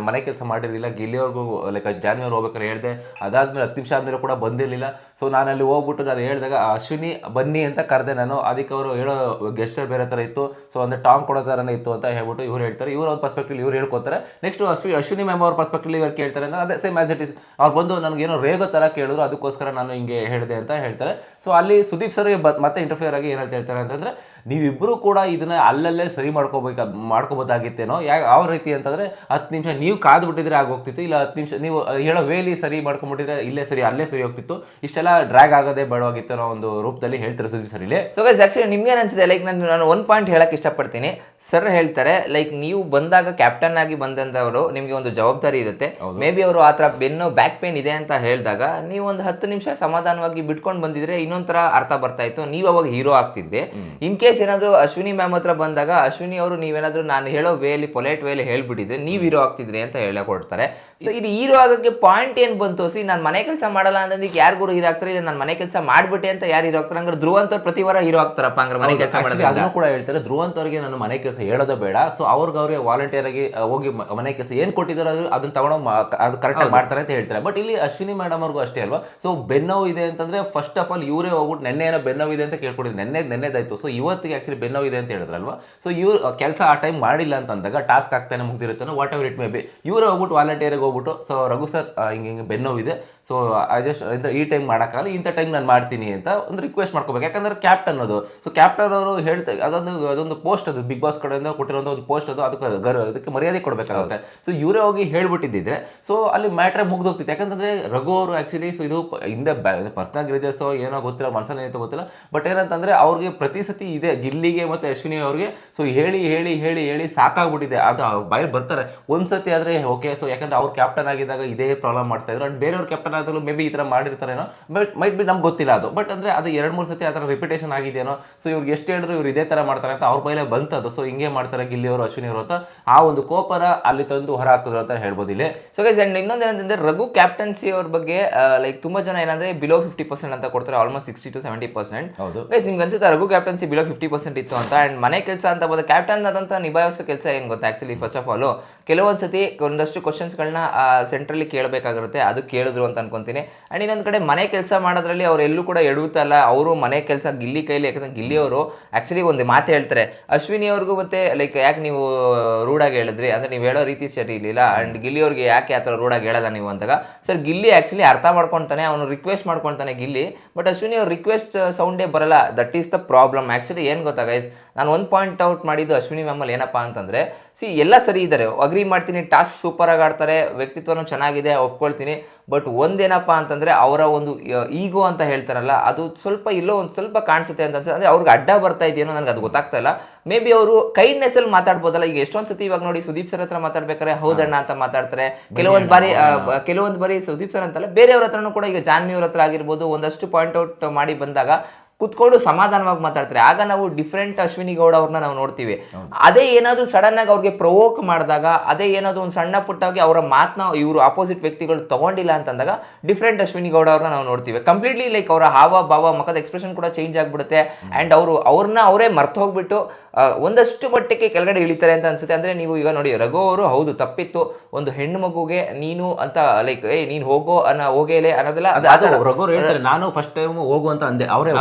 ಮನೆ ಕೆಲಸ ಮಾಡಿರಲಿಲ್ಲ. ಗಿಲ್ಲಿಯವ್ರಿಗೂ ಲೈಕ್ ಜಾನ್ವರಿ ಹೋಗ್ಬೇಕಾದ್ರೆ ಹೇಳಿದೆ. ಅದಾದ್ಮೇಲೆ ಹತ್ತು ನಿಮಿಷ ಆದ್ಮೇಲೆ ಕೂಡ ಬಂದಿರಲಿಲ್ಲ. ಸೊ ನಾನು ಅಲ್ಲಿ ಹೋಗ್ಬಿಟ್ಟು ನಾನು ಹೇಳಿದಾಗ ಅಶ್ವಿನಿ, ಬನ್ನಿ ಅಂತ ಕರೆದೆ ನಾನು. ಅದಕ್ಕೆ ಅವರು ಹೇಳೋ ಗೆಸ್ಟರ್ ಬೇರೆ ಥರ ಇತ್ತು. ಸೊ ಅಂದರೆ ಟಾಮ್ ಕೊಡೋ ಥರನೇ ಇತ್ತು ಅಂತ ಹೇಳ್ಬಿಟ್ಟು ಇವ್ರು ಹೇಳ್ತಾರೆ. ಇವ್ರ ಅವ್ರ ಪರ್ಸ್ಪೆಕ್ಟಿವ್ ಇವ್ರು ಹೇಳ್ಕೊತಾರೆ. ನೆಕ್ಸ್ಟ್ ಅಶ್ವಿ, ಅಶ್ವಿನಿ ಮ್ಯಾಮ್ ಅವ್ರ ಪರ್ಸ್ಪೆಕ್ಟಿವ್ ಇವ್ರು ಕೇಳ್ತಾರೆ ಅಂದರೆ ಅದೇ ಸೇಮ್ ಆಸ್ ಇಟ್ ಇಸ್ ಅವ್ರು ಬಂದು ನನಗೇನೋ ರೇಗೋ ಥರ ಕೇಳಿದ್ರು. ಅದಕ್ಕೋಸ್ಕರ ನಾನು ಹಿಂಗೆ ಹೇಳಿದೆ ಅಂತ ಹೇಳ್ತಾರೆ. ಸೊ ಅಲ್ಲಿ ಸುದೀಪ್ ಸರ್ಗೆ ಮತ್ತೆ ಇಂಟರ್ಫಿಯರ್ ಆಗಿ ಏನಂತ ಹೇಳ್ತಾರೆ ಅಂತಂದ್ರೆ ನೀವಿಬ್ಬರು ಕೂಡ ಇದನ್ನ ಅಲ್ಲಲ್ಲೇ ಸರಿ ಮಾಡ್ಕೋಬೇಕು ಮಾಡ್ಕೋಬೋದಾಗಿತ್ತೇನೋ ಯಾ ಯಾವ ರೀತಿ ಅಂತಂದರೆ ಹತ್ತು ನಿಮಿಷ ನೀವು ಕಾದ್ಬಿಟ್ಟಿದ್ರೆ ಆಗೋಗ್ತಿತ್ತು ಇಲ್ಲ ಹತ್ತು ನಿಮಿಷ ನೀವು ಹೇಳೋ ವೇಲಿ ಸರಿ ಮಾಡ್ಕೊಂಬಿಟ್ಟಿದ್ರೆ ಇಲ್ಲೇ ಸರಿ ಅಲ್ಲೇ ಸರಿ ಹೋಗ್ತಿತ್ತು ಇಷ್ಟೆಲ್ಲ ಡ್ರ್ಯಾಗ್ ಆಗೋದೆ ಬೇಡವಾಗಿತ್ತು ಅನ್ನೋ ಒಂದು ರೂಪದಲ್ಲಿ ಹೇಳ್ತಾರೆ ಸುದ್ದಿ ಸರ್ ಇಲ್ಲಿ. ಸೊ ಗೈಸ್ ಆಕ್ಚುಲಿ ನಿಮ್ಗೆ ಅನಿಸಿದೆ ಲೈಕ್ ನಾನು ನಾನು ಒಂದು ಪಾಯಿಂಟ್ ಹೇಳಕ್ಕೆ ಇಷ್ಟಪಡ್ತೀನಿ. ಸರ್ ಹೇಳ್ತಾರೆ ಲೈಕ್ ನೀವು ಬಂದಾಗ ಕ್ಯಾಪ್ಟನ್ ಆಗಿ ಬಂದಂಥವರು ನಿಮಗೆ ಒಂದು ಜವಾಬ್ದಾರಿ ಇರುತ್ತೆ. ಮೇ ಬಿ ಅವರು ಆ ಥರ ಬೆನ್ನು ಬ್ಯಾಕ್ ಪೇನ್ ಇದೆ ಅಂತ ಹೇಳಿದಾಗ ನೀವು ಒಂದು ಹತ್ತು ನಿಮಿಷ ಸಮಾಧಾನವಾಗಿ ಬಿಟ್ಕೊಂಡು ಬಂದಿದ್ರೆ ಇನ್ನೊಂಥರ ಅರ್ಥ ಬರ್ತಾ ಇತ್ತು. ನೀವು ಅವಾಗ ಹೀರೋ ಆಗ್ತಿದ್ದೆ ಇನ್ ಕೇಸ್ ಏನಾದ್ರು ಅಶ್ವಿನಿ ಮ್ಯಾಮ್ ಹತ್ರ ಬಂದಾಗ ಅಶ್ವಿನಿ ಅವರು ನೀವೇನಾದರೂ ನಾನು ಹೇಳೋ ವೇಲಿ ಪೊಲೈಟ್ ವೇಲಿ ಹೇಳ್ಬಿಟ್ಟಿದ್ರೆ ನೀವು ಹೀರೋ ಆಗ್ತಿದ್ರಿ ಅಂತ ಹೇಳಿಕೊಡ್ತಾರೆ ಸೊ ಇದು ಹೀರೋ ಆಗೋಕ್ಕೆ ಪಾಯಿಂಟ್ ಏನು ಬಂತು? ಸಿ ನಾನು ಮನೆ ಕೆಲಸ ಮಾಡಲ್ಲ ಅಂತಂದಿಕ್ಕೆ ಯಾರಿಗೂ ಹೀರೋ ಆಗ್ತಾರೆ? ಇಲ್ಲ ನಾನು ಮನೆ ಕೆಲಸ ಮಾಡ್ಬಿಟ್ಟೆ ಅಂತ ಯಾರು ಹೀರೋ ಆಗ್ತಾರೆ? ಅಂದ್ರೆ ಧ್ರುವ ಅಂತವ್ರು ಪ್ರತಿ ವಾರ ಹೀರೋ ಆಗ್ತಾರಪ್ಪ ಅಂದ್ರೆ ಮನೆ ಕೆಲಸ ಮಾಡೋದು ಮಾಡೋದ್ರಿಂದ. ಅದನ್ನು ಕೂಡ ಹೇಳ್ತಾರೆ. ಧ್ರುವಂತ್ ಅವರಿಗೆ ನಾನು ಮನೆ ಕೆಲಸ ಹೇಳೋದೇ ಬೇಡ. ಸೊ ಅವ್ರಿಗೆ ಅವ್ರಿಗೆ ವಾಲಂಟಿಯರ್ ಆಗಿ ಹೋಗಿ ಮನೆ ಕೆಲಸ ಏನು ಕೊಟ್ಟಿದ್ದಾರೆ ಅದು ಅದನ್ನ ತಗೊಂಡು ಅದು ಕರೆಕ್ಟ್ ಆಗಿ ಮಾಡ್ತಾರೆ ಅಂತ ಹೇಳ್ತಾರೆ. ಬಟ್ ಇಲ್ಲಿ ಅಶ್ವಿನಿ ಮೇಡಮ್ ಅವ್ರಿಗೂ ಅಷ್ಟೇ ಅಲ್ವಾ? ಸೊ ಬೆನ್ನೋವು ಇದೆ ಅಂತಂದ್ರೆ ಫಸ್ಟ್ ಆಫ್ ಆಲ್ ಇವರೇ ಹೋಗ್ಬಿಟ್ಟು ನೆನ್ನೆ ಏನೋ ಬೆನ್ನೋವು ಇದೆ ಅಂತ ಕೇಳ್ಕೊಂಡಿದ್ದು ನೆನ್ನೆ ನೆನ್ನೆದಾಯ್ತು. ಸೊ ಇವತ್ತಿಗೆ ಆಕ್ಚುಲಿ ಬೆನ್ನೋವು ಇದೆ ಅಂತ ಹೇಳಿದ್ರಲ್ವಾ? ಸೊ ಇವ್ರು ಕೆಲಸ ಆ ಟೈಮ್ ಮಾಡಿಲ್ಲ ಅಂತಂದಾಗ ಟಾಸ್ಕ್ ಆಗ್ತಾನೆ ಮುಗ್ದಿರುತ್ತಾನೆ whatever it may be ಇವರು ಹೋಗ್ಬಿಟ್ಟು ವಾಲಂಟಿಯರ್ಗೆ ಹೋಗ್ಬಿಟ್ಟು ಸೊ ರಘು ಸರ್ ಹಿಂಗೆ ಹಿಂಗೆ ಬೆನ್ನೋವಿದೆ ಸೊ ಐ ಜಸ್ಟ್ ಈ ಟೈಮ್ ಮಾಡೋಕ್ಕಾಗಲ್ಲ ಇಂಥ ಟೈಮ್ ನಾನು ಮಾಡ್ತೀನಿ ಅಂತ ಒಂದು ರಿಕ್ವೆಸ್ಟ್ ಮಾಡ್ಕೋಬೇಕು. ಯಾಕಂದ್ರೆ ಕ್ಯಾಪ್ಟನ್ ಅದು. ಸೊ ಕ್ಯಾಪ್ಟನ್ ಅವರು ಹೇಳ್ತಾರೆ ಅದೊಂದು ಅದೊಂದು ಪೋಸ್ಟ್ ಅದು ಬಿಗ್ ಬಾಸ್ ಕಡೆಯಿಂದ ಕೊಟ್ಟಿರೋಂಥ ಒಂದು ಪೋಸ್ಟ್ ಅದು ಅದಕ್ಕೆ ಗರ್ ಅದಕ್ಕೆ ಮರ್ಯಾದೆ ಕೊಡಬೇಕಾಗುತ್ತೆ. ಸೊ ಇವರೇ ಹೋಗಿ ಹೇಳ್ಬಿಟ್ಟಿದ್ದಿದ್ರೆ ಸೊ ಅಲ್ಲಿ ಮ್ಯಾಟ್ರೆ ಮುಗ್ದೋಗ್ತಿತ್ತು. ಯಾಕಂದ್ರೆ ರಘು ಅವರು ಆ್ಯಕ್ಚುಲಿ ಸೊ ಇದು ಇಂದ ಹಿಂದೆ ಪರ್ಸನಲ್ ಗ್ರೇಜಸ್ ಏನೋ ಗೊತ್ತಿಲ್ಲ ಮನಸ್ಸಲ್ಲಿ ಏನೋ ಗೊತ್ತಿಲ್ಲ. ಬಟ್ ಏನಂತಂದ್ರೆ ಅವ್ರಿಗೆ ಪ್ರತಿ ಸತಿ ಇದೆ ಗಿಲ್ಲಿಗೆ ಮತ್ತೆ ಅಶ್ವಿನಿ ಅವ್ರಿಗೆ. ಸೊ ಹೇಳಿ ಹೇಳಿ ಹೇಳಿ ಹೇಳಿ ಸಾಕಾಗ್ಬಿಟ್ಟಿದೆ. ಅದು ಬಾಯಲ್ಲಿ ಬರ್ತಾರೆ. ಒಂದ್ಸತಿ ಆದರೆ ಓಕೆ ಸೊ ಯಾಕಂದ್ರೆ ಅವ್ರು ಕ್ಯಾಪ್ಟನ್ ಆಗಿದ್ದಾಗ ಇದೇ ಪ್ರಾಬ್ಲಮ್ ಮಾಡ್ತಾ ಇದ್ರು. ಆ್ಯಂಡ್ ಬೇರೆಯವ್ರು ಕ್ಯಾಪ್ಟನ್ ಆದರೂ ಮೇ ಬಿ ಈ ಥರ ಮಾಡಿರ್ತಾರೇನೋ. ಬಟ್ ಮೈಟ್ ಬಿ ನಮ್ಗೆ ಗೊತ್ತಿಲ್ಲ ಅದು. ಬಟ್ ಅಂದ್ರೆ ಅದು ಎರಡು ಮೂರು ಸತಿ ಆ ಥರ ರಿಪಿಟೇಷನ್ ಆಗಿದೆಯೇನೋ. ಸೊ ಇವ್ರಿಗೆ ಎಷ್ಟು ಹೇಳಿದ್ರು ಇವ್ರು ಇದೇ ಥರ ಮಾಡ್ತಾರೆ ಅಂತ ಅವ್ರ ಬೈಲೇ ಬಂತದು. ಸೊ ಹಿಂಗೆ ಮಾಡ್ತಾರೆ ಗಿಲ್ಲಿ ಅವರು ಅಶ್ವಿನಿ ಅವರು ಅಂತ ಆ ಒಂದು ಕೋಪನ ಅಲ್ಲಿ ತಂದು ಹೊರ ಹಾಕಿದ್ರು ಅಂತ ಹೇಳ್ಬೋದು ಇಲ್ಲಿ. ಸೊ ಗೈಸ್ ಆ್ಯಂಡ್ ಇನ್ನೊಂದು ಏನಂತಂದರೆ ರಘು ಕ್ಯಾಪ್ಟನ್ಸಿ ಅವ್ರ ಬಗ್ಗೆ ಲೈಕ್ ತುಂಬ ಜನ ಏನಂದರೆ ಬಿಲೋ ಫಿಫ್ಟಿ ಪರ್ಸೆಂಟ್ ಅಂತ ಕೊಡ್ತಾರೆ almost sixty to seventy percent ಹೌದು. ಗೈಸ್ ನಿಮ್ಗೆ ಅನ್ಸುತ್ತೆ Raghu captaincy below fifty percent ಇತ್ತು ಅಂತ. ಆ್ಯಂಡ್ ಮನೆ ಕೆಲಸ ಅಂತ ಬಂದ ಕ್ಯಾಪ್ಟನ್ ಆದಂಥ ನಿಭಾಯಿಸೋ ಕೆಲಸ ಏನು ಗೊತ್ತಾ ಆ್ಯಕ್ಚುಲಿ ಫಸ್ಟ್ ಆಫ್ ಆಲ್ ಕೆಲವೊಂದು ಸತಿ ಒಂದಷ್ಟು ಕ್ವಶನ್ಸ್ಗಳನ್ನ ಸೆಂಟ್ರಲ್ಲಿ ಕೇಳಬೇಕಾಗಿರುತ್ತೆ. ಅದು ಕೇಳಿದ್ರು ಅಂತ ಅನ್ಕೊತೀನಿ. ಆ್ಯಂಡ್ ಇನ್ನೊಂದು ಕಡೆ ಮನೆ ಕೆಲಸ ಮಾಡೋದ್ರಲ್ಲಿ ಅವ್ರು ಎಲ್ಲೂ ಕೂಡ ಎಡುತ್ತಲ್ಲ ಅವರು ಮನೆ ಕೆಲಸ ಗಿಲ್ಲಿ ಕೈಲಿ, ಯಾಕಂದ್ರೆ ಗಿಲ್ಲಿ ಅವರು ಆ್ಯಕ್ಚುಲಿ ಒಂದು ಮಾತು ಹೇಳ್ತಾರೆ. ಅಶ್ವಿನಿ ಅವ್ರಿಗೂ ಮತ್ತೆ ಲೈಕ್ ಯಾಕೆ ನೀವು ರೂಢಾಗಿ ಹೇಳಿದ್ರಿ? ಅಂದರೆ ನೀವು ಹೇಳೋ ರೀತಿ ಸರಿ ಇರಲಿಲ್ಲ. ಆ್ಯಂಡ್ ಗಿಲ್ಲಿ ಅವ್ರಿಗೆ ಯಾಕೆ ಆ ಥರ ರೂಢಾಗಿ ಹೇಳಲ್ಲ ನೀವು ಅಂತಾಗ ಸರ್, ಗಿಲ್ಲಿ ಆ್ಯಕ್ಚುಲಿ ಅರ್ಥ ಮಾಡ್ಕೊತಾನೆ, ಅವನು ರಿಕ್ವೆಸ್ಟ್ ಮಾಡ್ಕೊತಾನೆ ಗಿಲ್ಲಿ. ಬಟ್ ಅಶ್ವಿನಿ ಅವ್ರ ರಿಕ್ವೆಸ್ಟ್ ಸೌಂಡೇ ಬರಲ್ಲ. That is the problem actually ಏನು ಗೊತ್ತಾ ಗೈಸ್ ನಾನು ಒಂದು ಪಾಯಿಂಟ್ ಔಟ್ ಮಾಡಿದ್ದು ಅಶ್ವಿನಿ ಮ್ಯಾಮಲ್ಲಿ ಏನಪ್ಪಾ ಅಂತಂದ್ರೆ ಸಿ ಎಲ್ಲ ಸರಿ ಇದ್ದಾರೆ. ಅಗ್ರಿ ಮಾಡ್ತೀನಿ ಟಾಸ್ಕ್ ಸೂಪರ್ ಆಗಿ ಆಡ್ತಾರೆ ವ್ಯಕ್ತಿತ್ವನೂ ಚೆನ್ನಾಗಿದೆ ಒಪ್ಕೊಳ್ತೀನಿ. ಬಟ್ ಒಂದೇನಪ್ಪ ಅಂತಂದ್ರೆ ಅವರ ಒಂದು ಈಗೋ ಅಂತ ಹೇಳ್ತಾರಲ್ಲ ಅದು ಸ್ವಲ್ಪ ಇಲ್ಲೋ ಒಂದು ಸ್ವಲ್ಪ ಕಾಣಿಸುತ್ತೆ ಅಂತ ಅನ್ಸುತ್ತೆ. ಅಂದ್ರೆ ಅವ್ರಿಗೆ ಅಡ್ಡ ಬರ್ತಾ ಇದೆಯೋ ನನಗೆ ಅದು ಗೊತ್ತಾಗ್ತಾ ಇಲ್ಲ. ಮೇ ಬಿ ಅವರು ಕೈಂಡ್ನೆಸ್ಸಲ್ಲಿ ಮಾತಾಡ್ಬೋದಲ್ಲ. ಈಗ ಎಷ್ಟೊಂದು ಸತಿ ಇವಾಗ ನೋಡಿ ಸುದೀಪ್ ಸರ್ ಹತ್ರ ಮಾತಾಡ್ಬೇಕಾದ್ರೆ ಹೌದಣ್ಣ ಅಂತ ಮಾತಾಡ್ತಾರೆ. ಕೆಲವೊಂದು ಬಾರಿ ಕೆಲವೊಂದು ಕೆಲವೊಂದ್ ಬಾರಿ ಸುದೀಪ್ ಸರ್ ಅಂತಲ್ಲ ಬೇರೆಯವ್ರ ಹತ್ರನೂ ಕೂಡ ಈಗ ಜಾನ್ವಿಯವ್ರ ಹತ್ರ ಆಗಿರ್ಬೋದು ಒಂದಷ್ಟು ಪಾಯಿಂಟ್ ಔಟ್ ಮಾಡಿ ಬಂದಾಗ ಕುತ್ಕೊಂಡು ಸಮಾಧಾನವಾಗಿ ಮಾತಾಡ್ತಾರೆ. ಆಗ ನಾವು ಡಿಫ್ರೆಂಟ್ ಅಶ್ವಿನಿ ಗೌಡ ಅವ್ರನ್ನ ನಾವು ನೋಡ್ತೀವಿ. ಅದೇ ಏನಾದರೂ ಸಡನ್ ಆಗಿ ಅವ್ರಿಗೆ ಪ್ರವೋಕ್ ಮಾಡಿದಾಗ, ಅದೇ ಏನಾದರೂ ಒಂದು ಸಣ್ಣ ಪುಟ್ಟಾಗಿ ಅವರ ಮಾತನ್ನ ಇವರು ಅಪೋಸಿಟ್ ವ್ಯಕ್ತಿಗಳು ತಗೊಂಡಿಲ್ಲ ಅಂತಂದಾಗ ಡಿಫ್ರೆಂಟ್ ಅಶ್ವಿನಿ ಗೌಡ ಅವ್ರನ್ನ ನಾವು ನೋಡ್ತೀವಿ. ಕಂಪ್ಲೀಟ್ಲಿ ಲೈಕ್ ಅವರ ಹಾವ, ಭಾವ, ಮುಖದ ಎಕ್ಸ್ಪ್ರೆಷನ್ ಕೂಡ ಚೇಂಜ್ ಆಗಿಬಿಡುತ್ತೆ. ಅಂಡ್ ಅವರು, ಅವ್ರನ್ನ ಅವರೇ ಮರ್ತು ಹೋಗ್ಬಿಟ್ಟು ಒಂದಷ್ಟು ಮಟ್ಟಕ್ಕೆ ಕೆಳಗಡೆ ಇಳಿತಾರೆ ಅಂತ ಅನ್ಸುತ್ತೆ. ಅಂದ್ರೆ ನೀವು ಈಗ ನೋಡಿ ರಘು ಅವರು ಹೌದು ತಪ್ಪಿತ್ತು. ಒಂದು ಹೆಣ್ಣು ಮಗುಗೆ ನೀನು ಅಂತ ಲೈಕ್ ಏ ನೀನು ಹೋಗೋ ಅನ್ನ ಹೋಗೇಲೆ ಅನ್ನೋದೆಲ್ಲ ಹೇಳ್ತಾರೆ ನಾನು ಫಸ್ಟ್ ಟೈಮ್ ಹೋಗು ಅಂತ ಅಂದೆ. ಅವರೇ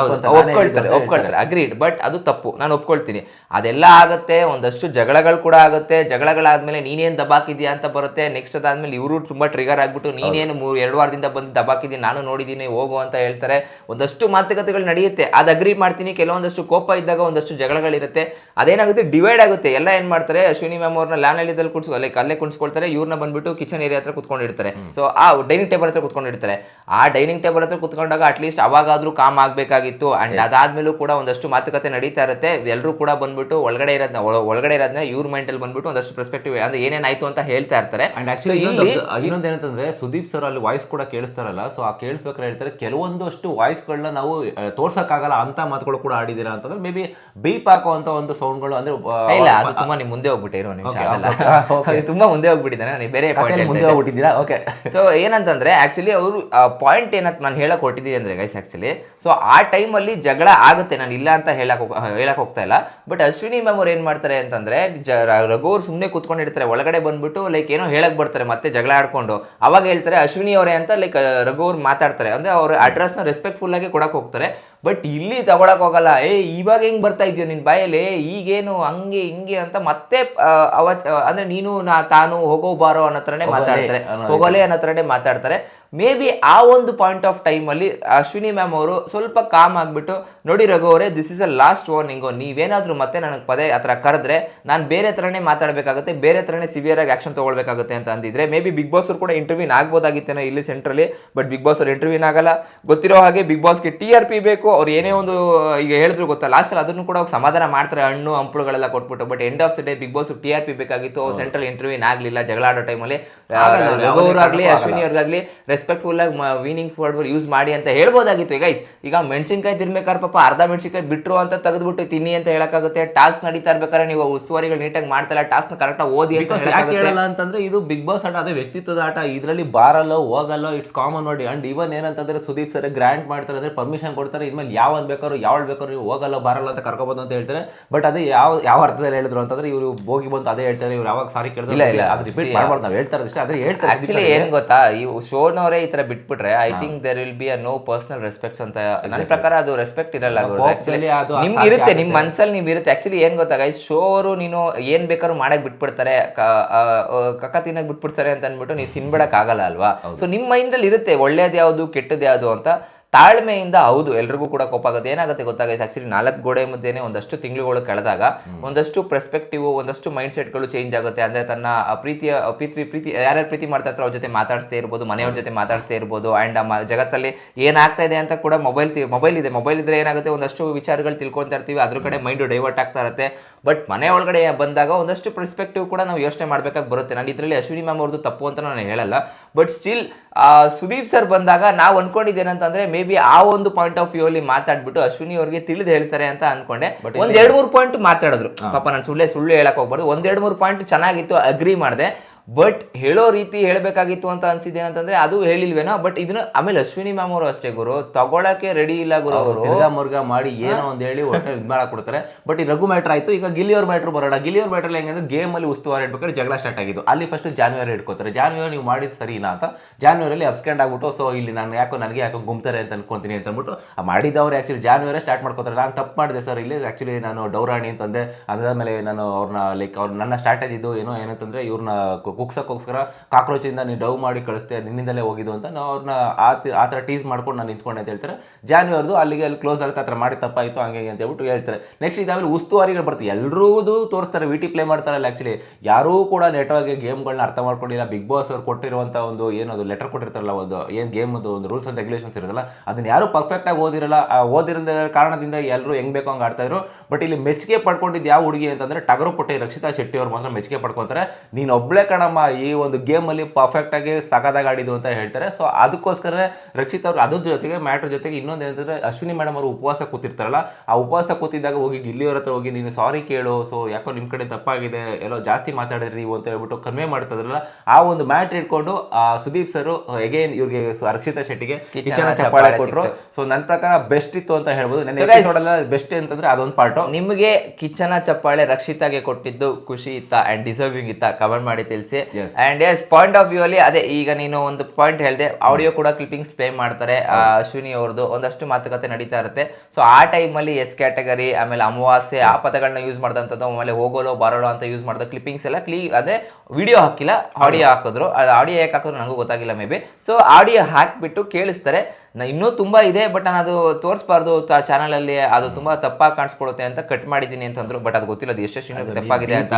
ಒಪ್ಕೊಳ್ತಾರೆ ಒಪ್ಕೊಳ್ತಾರೆ ಅಗ್ರೀಡ್ ಬಟ್ ಅದು ತಪ್ಪು. ನಾನು ಒಪ್ಕೊಳ್ತೀನಿ. ಅದೆಲ್ಲ ಆಗುತ್ತೆ ಒಂದಷ್ಟು ಜಗಳಗಳು ಕೂಡ ಆಗುತ್ತೆ. ಜಗಳಗಳಾದ್ಮೇಲೆ ನೀನೇನ್ ದಬಾಕಿದ್ಯಾ ಅಂತ ಬರುತ್ತೆ. ನೆಕ್ಸ್ಟ್ ಅದಾದ್ಮೇಲೆ ಇವರು ತುಂಬಾ ಟ್ರಿಗರ್ ಆಗ್ಬಿಟ್ಟು ನೀನೇನು ಮೂರು ಎರಡು ವಾರದಿಂದ ಬಂದು ದಬಾಕಿದ್ದೀನಿ ನಾನು ನೋಡಿದ್ದೀನಿ ಹೋಗು ಅಂತ ಹೇಳ್ತಾರೆ. ಒಂದಷ್ಟು ಮಾತುಕತೆಗಳು ನಡೆಯುತ್ತೆ. ಅದು ಅಗ್ರಿ ಮಾಡ್ತೀನಿ. ಕೆಲವೊಂದಷ್ಟು ಕೋಪ ಇದ್ದಾಗ ಒಂದಷ್ಟು ಜಗಳಗಳಿರುತ್ತೆ. ಅದೇನಾಗುತ್ತೆ? ಡಿವೈಡ್ ಆಗುತ್ತೆ. ಎಲ್ಲ ಏನ್ ಮಾಡ್ತಾರೆ? ಅಶ್ವಿನಿ ಮ್ಯಾಮ್ ಅವ್ರನ್ನ ಲ್ಯಾನ್ ಅಲ್ಲಿ ಕುಡ್ಸ್ಕೊ ಲೈಕ್ ಅಲ್ಲೇ ಕುಣಿಸ್ಕೊಳ್ತಾರೆ ಇವ್ರನ್ನ ಬಂದ್ಬಿಟ್ಟು ಕಿಚನ್ ಏರಿಯಾ ಹತ್ರ ಕುತ್ಕೊಂಡಿರ್ತಾರೆ ಸೊ ಆ ಡೈನಿಂಗ್ ಟೇಬಲ್ ಹತ್ರ ಕುತ್ಕೊಂಡಿರ್ತಾರೆ ಆ ಡೈನಿಂಗ್ ಟೇಬಲ್ ಹತ್ರ ಕುತ್ಕೊಂಡಾಗ ಅಟ್ಲೀಸ್ಟ್ ಅವಾಗಾದ್ರೂ ಕಾಮ್ ಆಗಬೇಕಾಗಿತ್ತು. ಅಂಡ್ ಅದಾದ್ಮೇಲೂ ಕೂಡ ಒಂದಷ್ಟು ಮಾತುಕತೆ ನಡೀತಾ ಇರುತ್ತೆ. ಎಲ್ಲರೂ ಕೂಡ ಬಂದ್ಬಿಟ್ಟು ಒಳಗಡೆ ಇರೋದ್ನ ಒಳಗಡೆ ಇರೋದನ್ನ ಇವ್ರ ಮೈಂಡ್ ಅಲ್ಲಿ ಬಂದ್ಬಿಟ್ಟು ಒಂದಷ್ಟು ಪರ್ಸ್ಪೆಕ್ಟಿವ್ ಅಂದ್ರೆ ಏನೇನಾಯ್ತು ಅಂತ ಹೇಳ್ತಾ ಇರ್ತಾರೆ. ಅಂಡ್ ಆಕ್ಚುಲಿ ಇನ್ನೊಂದು ಏನಂತಂದ್ರೆ ಸುದೀಪ್ ಸರ್ ಅಲ್ಲಿ ವಾಯ್ಸ್ ಕೂಡ ಕೇಳಿಸ್ತಾರಲ್ಲ. ಸೊ ಆ ಕೇಳಿಸ್ಬೇಕಾದ್ರೆ ಹೇಳ್ತಾರೆ ಕೆಲವೊಂದಷ್ಟು ವಾಯ್ಸ್ಗಳನ್ನ ನಾವು ತೋರ್ಸಕ್ಕಾಗಲ್ಲ ಅಂತ ಮಾತುಗಳು ಕೂಡ ಆಡಿದೀರಾ ಅಂತಂದ್ರೆ ಮೇ ಬಿ ಬೀಪ್ ಹಾಕೋ ಅಂತ ಒಂದು ಸೌಂಡ್ಗಳು ಅಂದ್ರೆ ಇಲ್ಲ ಅದು ತುಂಬಾ ನೀವು ಮುಂದೆ ಹೋಗ್ಬಿಟ್ಟೆ ಇರೋ ನಿಮಿಷ ಅದಲ್ಲ. ತುಂಬಾ ಮುಂದೆ ಹೋಗ್ಬಿಟ್ಟಿದ್ದಾನೆ ನಾನು ಬೇರೆ ಕಥೆಯಲ್ಲಿ ಮುಂದೆ ಪಾಯಿಂಟ್ ಹೋಗ್ಬಿಟ್ಟಿದ್ದೀರಾ? ಓಕೆ ಸೊ ಏನಂತಂದ್ರೆ ಆಕ್ಚುಲಿ ಅವರು ಪಾಯಿಂಟ್ ಏನಂತ ನಾನು ಹೇಳಕ್ ಹೊರಟಿದ್ದೀನಿ ಅಂದ್ರೆ ಗೈಸ್ ಆಕ್ಚುಲಿ ಸೊ ಆ ಟೈಮಲ್ಲಿ ಜಗಳ ಆಗುತ್ತೆ ನಾನು ಇಲ್ಲ ಅಂತ ಹೇಳಕ್ ಹೇಳಕ್ ಹೋಗ್ತಾ ಇಲ್ಲ. ಬಟ್ ಅಶ್ವಿನಿ ಮ್ಯಾಮ್ ಅವ್ರು ಏನ್ ಮಾಡ್ತಾರೆ ಅಂತಂದ್ರೆ ರಘು ಅವ್ರು ಸುಮ್ಮನೆ ಕುತ್ಕೊಂಡಿರ್ತಾರೆ ಒಳಗಡೆ ಬಂದ್ಬಿಟ್ಟು ಲೈಕ್ ಏನೋ ಹೇಳಕ್ ಬರ್ತಾರೆ ಮತ್ತೆ ಜಗಳ ಆಡ್ಕೊಂಡು. ಅವಾಗ ಹೇಳ್ತಾರೆ ಅಶ್ವಿನಿ ಅವರೇ ಅಂತ ಲೈಕ್ ರಘು ಅವ್ರು ಮಾತಾಡ್ತಾರೆ. ಅಂದ್ರೆ ಅವ್ರ ಅಡ್ರೆಸ್ನ ರೆಸ್ಪೆಕ್ಟ್ಫುಲ್ ಆಗಿ ಕೊಡಕ್ ಹೋಗ್ತಾರೆ. ಬಟ್ ಇಲ್ಲಿ ತಗೊಳಕ್ ಹೋಗಲ್ಲ. ಏ ಇವಾಗ ಹೆಂಗ್ ಬರ್ತಾ ಇದೆಯೋ ನಿನ್ ಬಾಯಲ್ಲಿ? ಈಗೇನು ಹಂಗೆ ಹಿಂಗೆ ಅಂತ ಮತ್ತೆ ಅವ ಅಂದ್ರೆ ನೀನು ನಾ ತಾನು ಹೋಗೋ ಬಾರೋ ಅನ್ನೋ ಥರನೇ ಮಾತಾಡ್ತಾರೆ. ಹೋಗೋಲೆ ಹೋಗಲೇ ಅನ್ನೋ ಥರನೇ ಮಾತಾಡ್ತಾರೆ. ಮೇ ಬಿ ಆ ಒಂದು ಪಾಯಿಂಟ್ ಆಫ್ ಟೈಮ್ ಅಲ್ಲಿ ಅಶ್ವಿನಿ ಮ್ಯಾಮ್ ಅವರು ಸ್ವಲ್ಪ ಕಾಮ್ ಆಗಿಬಿಟ್ಟು ನೋಡಿ ರಘು ಅವರೇ this is a last warning ನೀವೇನಾದರೂ ಮತ್ತೆ ನನಗೆ ಪದೇ ಆ ಥರ ಕರೆದ್ರೆ ನಾನು ಬೇರೆ ಥರನೇ ಮಾತಾಡಬೇಕಾಗುತ್ತೆ ಬೇರೆ ಥರನೇ ಸಿವಿಯರ್ ಆಗಿ ಆ್ಯಕ್ಷನ್ ತೊಗೊಳ್ಬೇಕಾಗುತ್ತೆ ಅಂತ ಅಂದಿದ್ರೆ ಮೇ ಬಿ ಬಿಗ್ ಬಾಸ್ ಅವ್ರು ಕೂಡ ಇಂಟರ್ವ್ಯೂನ್ ಆಗ್ಬೋದಾಗಿತ್ತೇನೋ ಇಲ್ಲಿ ಸೆಂಟ್ರಲ್ಲಿ ಬಟ್ ಬಿಗ್ ಬಾಸ್ ಅವ್ರು ಇಂಟರ್ವ್ಯೂನ್ ಆಗಲ್ಲ. ಗೊತ್ತಿರೋ ಹಾಗೆ ಬಿಗ್ ಬಾಸ್ಗೆ ಟಿ ಆರ್ ಪಿ ಬೇಕು. ಅವ್ರು ಏನೇ ಒಂದು ಈಗ ಹೇಳಿದ್ರು ಗೊತ್ತಾ ಲಾಸ್ಟಲ್ಲಿ ಅದನ್ನು ಕೂಡ ಸಮಾಧಾನ ಮಾಡ್ತಾರೆ ಹಣ್ಣು ಹಂಪಲುಗಳೆಲ್ಲ ಕೊಟ್ಬಿಟ್ಟು but end of the day Bigg Boss T R P ಬೇಕಾಗಿತ್ತು ಅವ್ರು ಸೆಂಟ್ರಲ್ ಇಂಟರ್ವ್ಯೂನ್ ಆಗಲಿಲ್ಲ ಜಗಳ ಆಡೋ ಟೈಮಲ್ಲಿ ರಘು ಅವ್ರಾಗ್ಲಿ ಅಶ್ವಿನಿ ಅವ್ರಿಗಾಗ್ಲಿ ರೆಸ್ಪೆಕ್ಟ್ಫುಲ್ ಆಗಿ ವೀನಿಂಗ್ ವರ್ಡ್ ಯೂಸ್ ಮಾಡಿ ಅಂತ ಹೇಳ್ಬೋದಾಗಿತ್ತು. ಗೈಸ್ ಈಗ ಮೆಣಸಿನ್ಕಾಯಿ ತಿನ್ಬೇಕಾದ್ರೆ ಪಾಪ ಅರ್ಧ ಮೆಣಸಿನ್ಕಾಯಿ ಬಿಟ್ಟರು ಅಂತ ತೆಗೆದ್ಬಿಟ್ಟು ತಿನ್ನಿ ಅಂತ ಹೇಳಕ್ಕಾಗುತ್ತೆ. ಟಾಸ್ಕ್ ನಡೀತಾ ಇರ್ಬೇಕಾದ್ರೆ ನೀವು ಉಸ್ತುವಾರಿಗಳು ನೀಟಾಗಿ ಮಾಡ್ತಾಯಿಲ್ಲ ಟಾಸ್ಕ್ ಕರೆಕ್ಟ್ ಓದಿ ಅಂತ ಹೇಳಲ್ಲ ಅಂತಂದ್ರೆ ಇದು ಬಿಗ್ ಬಾಸ್ ಆಟ ಅದೇ ವ್ಯಕ್ತಿತ್ವದ ಆಟ. ಇದರಲ್ಲಿ ಬಾರಲ್ಲೋ ಹೋಗಲ್ಲೋ ಇಟ್ಸ್ ಕಾಮನ್ ನೋಡಿ. ಅಂಡ್ ಇವನ್ ಏನಂತಂದ್ರೆ ಸುದೀಪ್ ಸರ್ ಗ್ರ್ಯಾಂಡ್ ಮಾಡ್ತಾರೆ ಅಂದ್ರೆ ಪರ್ಮಿಷನ್ ಕೊಡ್ತಾರೆ. ಇನ್ಮೇಲೆ ಯಾವನ್ ಬೇಕಾದ್ರೂ ಯಾವಳ್ ಬೇಕಾದ್ರೂ ನೀವು ಹೋಗಲ್ಲ ಬಾರಲ್ಲ ಅಂತ ಕರ್ಕೋಬಹುದು ಅಂತ ಹೇಳ್ತಾರೆ. ಬಟ್ ಅದೇ ಯಾವ ಯಾವ ಅರ್ಥದಲ್ಲಿ ಹೇಳಿದ್ರು ಅಂತಂದ್ರೆ ಇವರು ಹೋಗಿ ಬಂತು ಅದೇ ಹೇಳ್ತಾರೆ. ಇವ್ರು ಯಾವಾಗ ಸಾರಿ ಕೇಳಿದ್ರೆ ಇಲ್ಲ. ಅದು ರಿಪೀಟ್ ಮಾಡ್ಬಾರ್ದು. ನಾವು ಹೇಳ್ತಾರೆ ಅಷ್ಟೇ ಅದೇ ಹೇಳ್ತಾರೆ ಆಕ್ಚುಲಿ ಏನು ಗೊತ್ತಾ? ಈ ಶೋನವರೇ ಈ ತರ ಬಿಟ್ಬಿಟ್ರೆ I think there will be a no personal respects ಅಂತ ನನ್ನ ಪ್ರಕಾರ ಅದು ರೆಸ್ಪೆಕ್ಟ್ ಇರಲ್ಲ. ಅದು ನಿಮ್ಗೆ ಇರುತ್ತೆ ನಿಮ್. ಮನ್ಸಲ್ಲಿ ನಿಮ್ ಇರುತ್ತೆ. ಆಕ್ಚುಲಿ ಏನ್ ಗೊತ್ತಾ ಗೈಸ್ ಶೋ ಅವರು ನೀನು ಏನ್ ಬೇಕಾದ್ರೂ ಮಾಡಕ್ ಬಿಟ್ಬಿಡ್ತಾರೆ. ಕಕ್ಕ ತಿನ್ನಕ್ ಬಿಟ್ಬಿಡ್ತಾರೆ ಅಂತ ಅಂದ್ಬಿಟ್ಟು ನೀವು ತಿನ್ಬಿಡಕ್ ಆಗಲ್ಲ ಅಲ್ವಾ? ಸೊ ನಿಮ್ ಮೈಂಡ್ ಅಲ್ಲಿ ಇರುತ್ತೆ ಒಳ್ಳೇದ್ ಯಾವ್ದು ಕೆಟ್ಟದ್ ಯಾವ್ದು ಅಂತ. ತಾಳ್ಮೆಯಿಂದ ಹೌದು ಎಲ್ರಿಗೂ ಕೂಡ ಕೋಪ ಆಗುತ್ತೆ. ಏನಾಗುತ್ತೆ ಗೊತ್ತಾಗುತ್ತೆ ಆಕ್ಚುಲಿ ನಾಲ್ಕು ಗೋಡೆ ಮಧ್ಯೆ ಒಂದಷ್ಟು ತಿಂಗಳುಗಳು ಕಳೆದಾಗ ಒಂದಷ್ಟು ಪ್ರೆಸ್ಪೆಕ್ಟಿವ್ ಒಂದಷ್ಟು ಮೈಂಡ್ ಸೆಟ್ಗಳು ಚೇಂಜ್ ಆಗುತ್ತೆ. ಅಂದ್ರೆ ತನ್ನ ಪ್ರೀತಿಯ ಪ್ರೀತಿ ಪ್ರೀತಿ ಯಾರ್ಯಾರು ಪ್ರೀತಿ ಮಾಡ್ತಾ ಇರ್ತಾರೋ ಅವ್ರ ಜೊತೆ ಮಾತಾಡ್ತಾ ಇರ್ಬೋದು ಮನೆಯವ್ರ ಜೊತೆ ಮಾತಾಡ್ತಾ ಇರ್ಬೋದು. ಆ್ಯಂಡ್ ಜಗತ್ತಲ್ಲಿ ಏನಾಗ್ತಾ ಇದೆ ಅಂತ ಕೂಡ ಮೊಬೈಲ್ ಮೊಬೈಲ್ ಇದೆ. ಮೊಬೈಲ್ ಇದ್ರೆ ಏನಾಗುತ್ತೆ? ಒಂದಷ್ಟು ವಿಚಾರಗಳು ತಿಳ್ಕೊಂತಾ ಇರ್ತೀವಿ. ಅದ್ರ ಕಡೆ ಮೈಂಡ್ ಡೈವರ್ಟ್ ಆಗ್ತಾ ಇರುತ್ತೆ. ಬಟ್ ಮನೆ ಒಳಗಡೆ ಬಂದಾಗ ಒಂದಷ್ಟು ಪರ್ಸ್ಪೆಕ್ಟಿವ್ ಕೂಡ ನಾವು ಯೋಚನೆ ಮಾಡ್ಬೇಕಾಗಿ ಬರುತ್ತೆ. ನಾನು ಇದರಲ್ಲಿ ಅಶ್ವಿನಿ ಮ್ಯಾಮ್ ಅವ್ರದ್ದು ತಪ್ಪು ಅಂತ ನಾನು ಹೇಳಲ್ಲ. ಬಟ್ ಸ್ಟಿಲ್ ಸುದೀಪ್ ಸರ್ ಬಂದಾಗ ನಾವು ಅನ್ಕೊಂಡಿದ್ದೇನಂತಂದ್ರೆ ಮೇ ಬಿ ಆ ಒಂದು ಪಾಯಿಂಟ್ ಆಫ್ ವ್ಯೂ ಅಲ್ಲಿ ಮಾತಾಡ್ಬಿಟ್ಟು ಅಶ್ವಿನಿ ಅವರಿಗೆ ತಿಳಿದು ಹೇಳ್ತಾರೆ ಅಂತ ಅನ್ಕೊಂಡೆ. ಒಂದ್ ಎರಡು ಮೂರು ಪಾಯಿಂಟ್ ಮಾತಾಡಿದ್ರು. ಪಾಪ ನಾನು ಸುಳ್ಳೆ ಸುಳ್ಳು ಹೇಳಕ್ ಹೋಗ್ಬಾರ್ದು. ಒಂದ್ ಎರಡು ಮೂರು ಪಾಯಿಂಟ್ ಚೆನ್ನಾಗಿತ್ತು ಅಗ್ರಿ ಮಾಡಿದೆ. ಬಟ್ ಹೇಳೋ ರೀತಿ ಹೇಳಬೇಕಾಗಿತ್ತು ಅಂತ ಅನ್ಸಿದೆ ಅಂತಂದ್ರೆ ಅದು ಹೇಳಿಲ್ವೇನೋ ಬಟ್ ಇದನ್ನ ಆಮೇಲೆ ಅಶ್ವಿನಿ ಮ್ಯಾಮ್ ಅವರು ಅಷ್ಟೇ ಗುರು. ತಗೊಳಕ್ಕೆ ರೆಡಿ ಇಲ್ಲ ಗುರು ಅವರು. ತಿರ್ಗಾ ಮುರ್ಗಾ ಮಾಡಿ ಏನೋ ಒಂದ್ ಹೇಳಿ ಒಟ್ಟು ಇದು ಮಾಡಕ್ ಕೊಡ್ತಾರೆ ಬಟ್ ಈ ರಘು ಮ್ಯಾಟ್ರ್ ಆಯ್ತು. ಈಗ ಗಿಲ್ಲಿಯವ್ರ ಮ್ಯಾಟ್ರ್ ಬರೋಣ. ಗಿಲ್ಲಿಯವ್ರ ಮ್ಯಾಟ್ರ್ ಹೆಂಗಂದ್ರೆ ಗೇಮ್ ಅಲ್ಲಿ ಉಸ್ತುವಾರಿ ಇಡ್ಬೇಕಾದ್ರೆ ಜಗಳ ಸ್ಟಾರ್ಟ್ ಆಗಿದ್ದು. ಅಲ್ಲಿ ಫಸ್ಟ್ ಜಾನ್ವರಿ ಇಟ್ಕೋತಾರೆ ಜಾನ್ವರಿ ನೀವು ಮಾಡಿದ್ ಇಲ್ಲ ಅಂತ. ಜಾನ್ವರಿಯಲ್ಲಿ ಅಬ್ಸ್ಕ್ಯಾಂಡ್ ಆಗ್ಬಿಟ್ಟು ಸೊ ಇಲ್ಲಿ ನಾನು ಯಾಕೋ ನನಗೆ ಯಾಕೋ ಗುಮ್ತಾರೆ ಅಂತ ಅನ್ಕೊಂತೀನಿ ಅಂತ ಅಂದ್ಬಿಟ್ಟು ಮಾಡಿದವ್ರು ಆಕ್ಚುಲಿ ಜಾನ್ವರಿ ಸ್ಟಾರ್ಟ್ ಮಾಡ್ಕೋತಾರೆ. ನಾನು ತಪ್ಪು ಮಾಡಿದೆ ಸರ್ ಇಲ್ಲಿ ಆಕ್ಚುಲಿ ನಾನು ಡೌರಾಣಿ ಅಂತಂದೆ. ಅದಾದ್ಮೇಲೆ ನಾನು ಅವ್ರನ್ನ ಲೈಕ್ ಅವ್ರು ನನ್ನ ಸ್ಟ್ರಾಟಜಿ ಇದು ಏನೋ ಏನಂತಂದ್ರೆ ಇವ್ರನ್ನ ಕುಗ್ಸಕ್ಕೋಸ್ಕರ ಕಾಕ್ರೋಚಿಂದ ನೀನು ಡವ್ ಮಾಡಿ ಕಳಿಸ್ತೆ, ನಿನ್ನಿಂದಲೇ ಹೋಗಿದ್ದು ಅಂತ ನಾವು ಅವ್ರನ್ನ ಆ ಥರ ಟೀಸ್ ಮಾಡ್ಕೊಂಡು ನಾನು ನಿಂತ್ಕೊಂಡೆ ಅಂತ ಹೇಳ್ತಾರೆ. ಜಾನ್ವರಿದು ಅಲ್ಲಿಗೆ ಅಲ್ಲಿ ಕ್ಲೋಸ್ ಆಗುತ್ತೆ, ಆ ಥರ ಮಾಡಿ ತಪ್ಪಾಯಿತು, ಹಂಗೆ ಅಂತ ಹೇಳ್ಬಿಟ್ಟು ಹೇಳ್ತಾರೆ. ನೆಕ್ಸ್ಟ್ ಇದಾದ್ರೆ ಉಸ್ತುವಾರಿಗಳು ಬರ್ತಾರೆ. ಎಲ್ಲರೂದು ತೋರಿಸ್ತಾರೆ ವಿ ಟಿ ಪ್ಲೇ ಮಾಡ್ತಾರಲ್ಲ ಆ್ಯಕ್ಚುಲಿ ಯಾರೂ ಕೂಡ ನೆಟ್ವಾಗಿ ಗೇಮ್ಗಳನ್ನ ಅರ್ಥ ಮಾಡ್ಕೊಂಡಿಲ್ಲ. ಬಿಗ್ ಬಾಸ್ ಅವ್ರು ಕೊಟ್ಟಿರುವಂಥ ಒಂದು ಏನದು ಲೆಟರ್ ಕೊಟ್ಟಿರ್ತಾರಲ್ಲ, ಒಂದು ಏನು ಗೇಮದು ಒಂದು ರೂಲ್ಸ್ ಆ್ಯಂಡ್ ರೆಗ್ಯುಲೇಷನ್ಸ್ ಇರೋದಲ್ಲ ಅದನ್ನ ಯಾರು ಪರ್ಫೆಕ್ಟಾಗಿ ಓದಿರಲ್ಲ ಓದಿರದ ಕಾರಣದಿಂದ ಎಲ್ಲರೂ ಹೆಂಗೆ ಬೇಕೋ ಹಂಗೆ ಆಡ್ತಾಯಿದ್ರು ಬಟ್ ಇಲ್ಲಿ ಮೆಚ್ಚುಗೆ ಪಡ್ಕೊಂಡಿದ್ದು ಯಾವ ಹುಡುಗಿ ಅಂತಂದರೆ ಟಗರು ಪುಟ್ಟೆ ರಕ್ಷಿತಾ ಶೆಟ್ಟಿ ಅವ್ರು ಮಾತ್ರ ಮೆಚ್ಚುಗೆ ಪಡ್ಕೊತಾರೆ. ನೀನು ಒಬ್ಬಳೇ ಕಣ ನಮ್ಮ ಈ ಒಂದು ಗೇಮ್ ಅಲ್ಲಿ ಪರ್ಫೆಕ್ಟ್ ಆಗಿ ಸಖತ್ತಾಗಿ ಆಡಿದ್ದು ಅಂತ ಹೇಳ್ತಾರೆ. ಸೊ ಅದಕ್ಕೋಸ್ಕರ ರಕ್ಷಿತ್ ಅವರು ಅದ್ರ ಜೊತೆಗೆ ಮ್ಯಾಟ್ರ್ ಜೊತೆಗೆ ಇನ್ನೊಂದು ಏನಂತಂದ್ರೆ ಅಶ್ವಿನಿ ಮೇಡಮ್ ಅವರು ಉಪವಾಸ ಕೂತಿರ್ತಾರಲ್ಲ ಆ ಉಪವಾಸ ಕೂತಿದ್ದಾಗ ಹೋಗಿ ಗಿಲ್ಲಿಯವ್ರ ಹತ್ರ ಹೋಗಿ ನೀನು ಸಾರಿ ಕೇಳು ಸೊ ಯಾಕೋ ನಿಮ್ ಕಡೆ ತಪ್ಪಾಗಿದೆ ಎಲ್ಲೋ ಜಾಸ್ತಿ ಮಾತಾಡಿದ್ರಿ ನೀವು ಅಂತ ಹೇಳ್ಬಿಟ್ಟು ಕನ್ವೆ ಮಾಡ್ತದ್ರಲ್ಲ ಆ ಒಂದು ಮ್ಯಾಟ್ ಇಟ್ಕೊಂಡು ಆ ಸುದೀಪ್ ಸರ್ ಎಗೇನ್ ಇವ್ರಿಗೆ ರಕ್ಷಿತ ಶೆಟ್ಟಿಗೆ ಕಿಚನ ಚಪ್ಪಾಳೆ ಕೊಟ್ರು. ಸೊ ನನ್ನ ಪ್ರಕಾರ ಬೆಸ್ಟ್ ಇತ್ತು ಅಂತ ಹೇಳ್ಬೋದು. ನನ್ನ ಬೆಸ್ಟ್ ಅಂತಂದ್ರೆ ಅದೊಂದು ಪಾರ್ಟ್ ನಿಮಗೆ ಕಿಚನ ಚಪ್ಪಾಳೆ ರಕ್ಷಿತಾಗೆ ಕೊಟ್ಟಿದ್ದು ಖುಷಿ ಇತ್ತ ಅಂಡ್ ಡಿಸರ್ವಿಂಗ್ ಇತ್ತ? ಕಮೆಂಟ್ ಮಾಡಿ ತಿಳಿಸಿ. Yes. And yes point of view ಅಲ್ಲಿ ಅದೇ ಈಗ ನೀನು ಒಂದು ಪಾಯಿಂಟ್ ಹೇಳಿದೆ ಆಡಿಯೋ ಕೂಡ ಕ್ಲಿಪ್ಪಿಂಗ್ಸ್ ಪ್ಲೇ ಮಾಡ್ತಾರೆ ಅಶ್ವಿನಿ ಅವ್ರದ್ದು ಒಂದಷ್ಟು ಮಾತುಕತೆ ನಡೀತಾ ಇರುತ್ತೆ. ಸೊ ಆ ಟೈಮಲ್ಲಿ ಎಸ್ ಕ್ಯಾಟಗರಿ ಆಮೇಲೆ ಅಮಾವಾಸ್ಯೆ ಆ ಪದಗಳನ್ನ ಯೂಸ್ ಮಾಡಿದಂಥದ್ದು ಆಮೇಲೆ ಹೋಗೋಲೋ ಬರೋಲೋ ಅಂತ ಯೂಸ್ ಮಾಡಿದ ಕ್ಲಿಪ್ಪಿಂಗ್ಸ್ ಎಲ್ಲ ಕ್ಲೀ ಅದೇ ವಿಡಿಯೋ ಹಾಕಿಲ್ಲ ಆಡಿಯೋ ಹಾಕಿದ್ರು. ಅದು ಆಡಿಯೋ ಯಾಕೆ ಹಾಕಿದ್ರು ನನಗೂ ಗೊತ್ತಾಗಿಲ್ಲ ಮೇ ಬಿ ಸೊ ಆಡಿಯೋ ಹಾಕಿಬಿಟ್ಟು ಕೇಳಿಸ್ತಾರೆ. ನಾ ಇನ್ನೂ ತುಂಬಾ ಇದೆ ಬಟ್ ನಾನು ಅದು ತೋರಿಸಬಾರ್ದು ಚಾನೆಲ್ ಅಲ್ಲಿ ಅದು ತುಂಬಾ ತಪ್ಪಾಗಿ ಕಾಣಿಸ್ಕೊಳುತ್ತೆ ಅಂತ ಕಟ್ ಮಾಡಿದ್ದೀನಿ ಅಂತಂದ್ರು ಬಟ್ ಅದು ಗೊತ್ತಿಲ್ಲ ಅದು ಎಷ್ಟೆಷ್ಟು ತಪ್ಪಾಗಿದೆ ಅಂತ.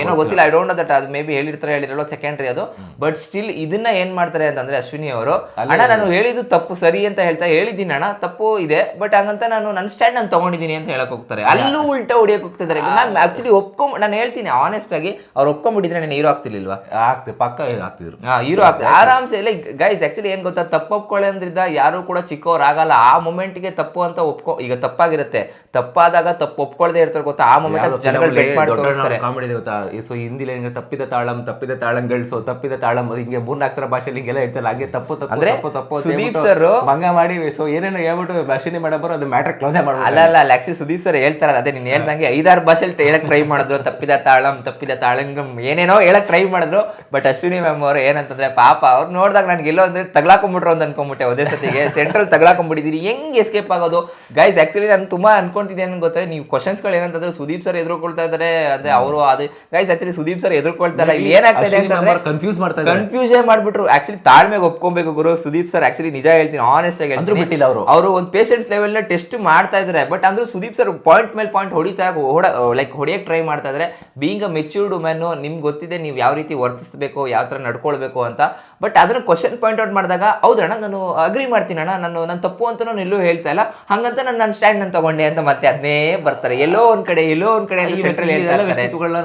ಏನೋ ಗೊತ್ತಿಲ್ಲ. ಐ ಡೋಂಟ್ ದಟ್ ಅದು ಮೇ ಬಿ ಹೇಳಿರ್ತಾರೆ ಹೇಳಿರಲ್ಲ ಸೆಕೆಂಡ್ರಿ ಅದು. ಬಟ್ ಸ್ಟಿಲ್ ಇದನ್ನ ಏನ್ ಮಾಡ್ತಾರೆ ಅಂತಂದ್ರೆ ಅಶ್ವಿನಿ ಅವರು ಅಣ್ಣ ನಾನು ಹೇಳಿದ್ದು ತಪ್ಪು ಸರಿ ಅಂತ ಹೇಳ್ತಾ ಹೇಳಿದ್ದೀನಿ ಅಣ್ಣ ತಪ್ಪು ಇದೆ ಬಟ್ ಹಂಗಂತ ನಾನು ನನ್ನ ಸ್ಟ್ಯಾಂಡ್ ನಾನು ತಗೊಂಡಿದ್ದೀನಿ ಅಂತ ಹೇಳಕ್ ಹೋಗ್ತಾರೆ. ಅಲ್ಲೂ ಉಲ್ಟಾ ಹೊಡಿಯಕ್ ಹೋಗ್ತಿದ್ದಾರೆ. ನಾನು ಆಕ್ಚುಲಿ ಒಪ್ಕೊಂಡ್ ನಾನು ಹೇಳ್ತೀನಿ ಆನೆಸ್ಟ್ ಆಗಿ ಅವ್ರು ಒಪ್ಕೊಂಡ್ಬಿಟ್ಟಿದ್ರೆ ನಾನು ಹೀರೋ ಆಗ್ತಿರ್ಲಿಲ್ವಾ? ಆಗ್ತದೆ ಪಕ್ಕ ಆಗ್ತಿದ್ರು. ಹೀರೋ ಆಗ್ತದೆ. ಆರಾಮ್ಸೆ ಲೈಕ್ ಗೈಸ್ ಆಕ್ಚುಲಿ ಏನ್ ಗೊತ್ತಾ ತಪ್ಪು ಒಪ್ಕೊಳ್ಳೋದ್ರಿಂದ ಯಾರು ಕೂಡ ಚಿಕ್ಕವರಾಗಲ್ಲ. ಆಗಲ್ಲ ಆ ಮೂಮೆಂಟ್ಗೆ ತಪ್ಪು ಅಂತ ಒಪ್ಕೊ ಈಗ ತಪ್ಪಾಗಿರುತ್ತೆ. ತಪ್ಪಾದಾಗ ತಪ್ಪು ಒಪ್ಕೊಳ್ದೆ ಇರ್ತಾರೆ ಗೊತ್ತಾ? ಆ ಮೂಮೆಂಟ್ ಜನಗಳು ಮಾಡಿ ಕಾಮಿಡಿ ಗೊತ್ತಾ? ಸೊ ಹಿಂದಿಲಿ ಹಿಂಗೆ ತಪ್ಪಿದ ತಾಳಂ ತಪ್ಪಿದ ತಾಳಂ ಗಳಿಸೋ ತಪ್ಪಿದ ತಾಳಂ ಹಿಂಗೆ ಮೂರ್ನಾಲ್ಕು ತರ ಭಾಷೆಲಿ ಹಿಂಗೆಲ್ಲ ಹೇಳ್ತಾರೆ ಹಾಗೆ ತಪ್ಪು ತಪ್ಪು ತಪ್ಪು ತಪ್ಪು ಸುದೀಪ್ ಸರ್ ಭಂಗ ಮಾಡಿ ಸೊ ಏನೇನು ಹೇಳ್ಬಿಟ್ಟು ಭಾಷೆನೇ ಮಾಡಬಾರ ಅದು ಮ್ಯಾಟರ್ ಕ್ಲೋಸೇ ಅಲ್ಲ ಮಾಡ್ಬೋದು ಅಲ್ಲ ಅಲ್ಲ ಆಕ್ಚುಲಿ ಸುದೀಪ್ ಸರ್ ಹೇಳ್ತಾರೆ ಅದೇ ನೀನು ಹೇಳ್ದಂಗೆ ಐದಾರು ಭಾಷೆಲಿ ಹೇಳಕ್ ಟ್ರೈ ಮಾಡಿದ್ರು ತಪ್ಪಿದ ತಾಳಂ ತಪ್ಪಿದ ತಾಳಂಗಂ ಏನೇನೋ ಹೇಳಕ್ ಟ್ರೈ ಮಾಡಿದ್ರು ಬಟ್ ಅಶ್ವಿನಿ ಮ್ಯಾಮ್ ಅವರು ಏನಂತಂದ್ರೆ ಪಾಪ ಅವ್ರು ನೋಡಿದಾಗ ನನ್ಗೆ ಎಲ್ಲೋ ಅಂದ್ರೆ ತಗ್ಲಾಕೊಂಡ್ಬಿಟ್ರು ಅಂತ ಅನ್ಕೊಂಡ್ಬಿಟ್ಟೆ ಒಂದೇ ಸತಿಗೆ ಸೆಂಟ್ರಲ್ ತಗಲಾಕೊಂಡ್ಬಿಟ್ಟಿದ್ದೀರಿ ಹೆಂಗ್ ಎಸ್ಕೇಪ್ ಆಗೋದು? ಗೈಸ್ ಆಕ್ಚುಲಿ ನಾನು ತುಂಬಾ ಅನ್ಕೊಂತಿದ್ದೆ ಅಂತ ಗೊತ್ತಾ? ನೀವು ಕ್ವಶನ್ಸ್ಗಳು ಏನಂತಂದ್ರೆ ಸುದೀಪ್ ಸರ್ ಎದುರುಕೊಳ್ತಾ ಇದ್ದಾರೆ ಅದೇ ಅವರು ಅದು ಗೈಸ್ ಆಕ್ಚುಲಿ ಸುದೀಪ್ ಸರ್ ಎದುರುಕೊಳ್ತಾರೆ ಇಲ್ಲ. ಇಲ್ಲಿ ಏನಾಗ್ತದೆ ಅಂತಂದ್ರೆ ಕನ್ಫ್ಯೂಸ್ ಮಾಡ್ತಾರೆ ಕನ್ಫ್ಯೂಷನ್ ಮಾಡ್ಬಿಟ್ರು. ಆಕ್ಚುಲಿ ತಾಳ್ಮೆಗೆ ಒಪ್ಕೊಬೇಕು ಗುರು. ಸುದೀಪ್ ಸರ್ ಆಕ್ಚುಲಿ ನಿಜ ಹೇಳ್ತೀನಿ ಆನೆಸ್ಟ್ ಆಗಿ ಅಂದ್ರೆ. ಬಿಟ್ಟಿಲ್ಲ ಅವರು. ಅವರು ಒಂದು ಪೇಷಂಟ್ಸ್ ಲೆವೆಲ್ನ ಟೆಸ್ಟ್ ಮಾಡ್ತಾ ಇದ್ದಾರೆ ಬಟ್ ಅಂದ್ರೆ ಸುದೀಪ್ ಸರ್ ಪಾಯಿಂಟ್ ಮೇಲೆ ಪಾಯಿಂಟ್ ಹೊಡಿತಾ ಹೊಡ ಲೈಕ್ ಹೊಡಿಯಕ್ಕೆ ಟ್ರೈ ಮಾಡ್ತಾ ಇದ್ದಾರೆ ಬೀಂಗ್ ಅ ಮೆಚ್ಯೂರ್ಡ್ ಮ್ಯಾನ್ ನಿಮ್ಗೆ ಗೊತ್ತಿದೆ ನೀವು ಯಾವ ರೀತಿ ವರ್ತಿಸಬೇಕು ಯಾವ ತರ ನಡ್ಕೊಳ್ಬೇಕು ಅಂತ. ಬಟ್ ಅದನ್ನು ಕ್ವಶನ್ ಪಾಯಿಂಟ್ ಔಟ್ ಮಾಡಿದಾಗ ಹೌದಣ್ಣ ನಾನು ಅಗ್ರಿ ಮಾಡ್ತೀನಿ ಅಣ್ಣ. ನಾನು ನಾನು ತಪ್ಪು ಅಂತ ನಾನು ಎಲ್ಲೂ ಹೇಳ್ತಾ ಇಲ್ಲ. ಹಂಗಂತ ನಾನು ನನ್ನ ಸ್ಟ್ಯಾಂಡ್ ನಾನು ತಗೊಂಡೆ ಅಂತ ಮತ್ತೆ ಅದನ್ನೇ ಬರ್ತಾರೆ. ಎಲ್ಲೋ ಒಂದ್ ಕಡೆ ಎಲ್ಲೋ ಒಂದ್ ಕಡೆ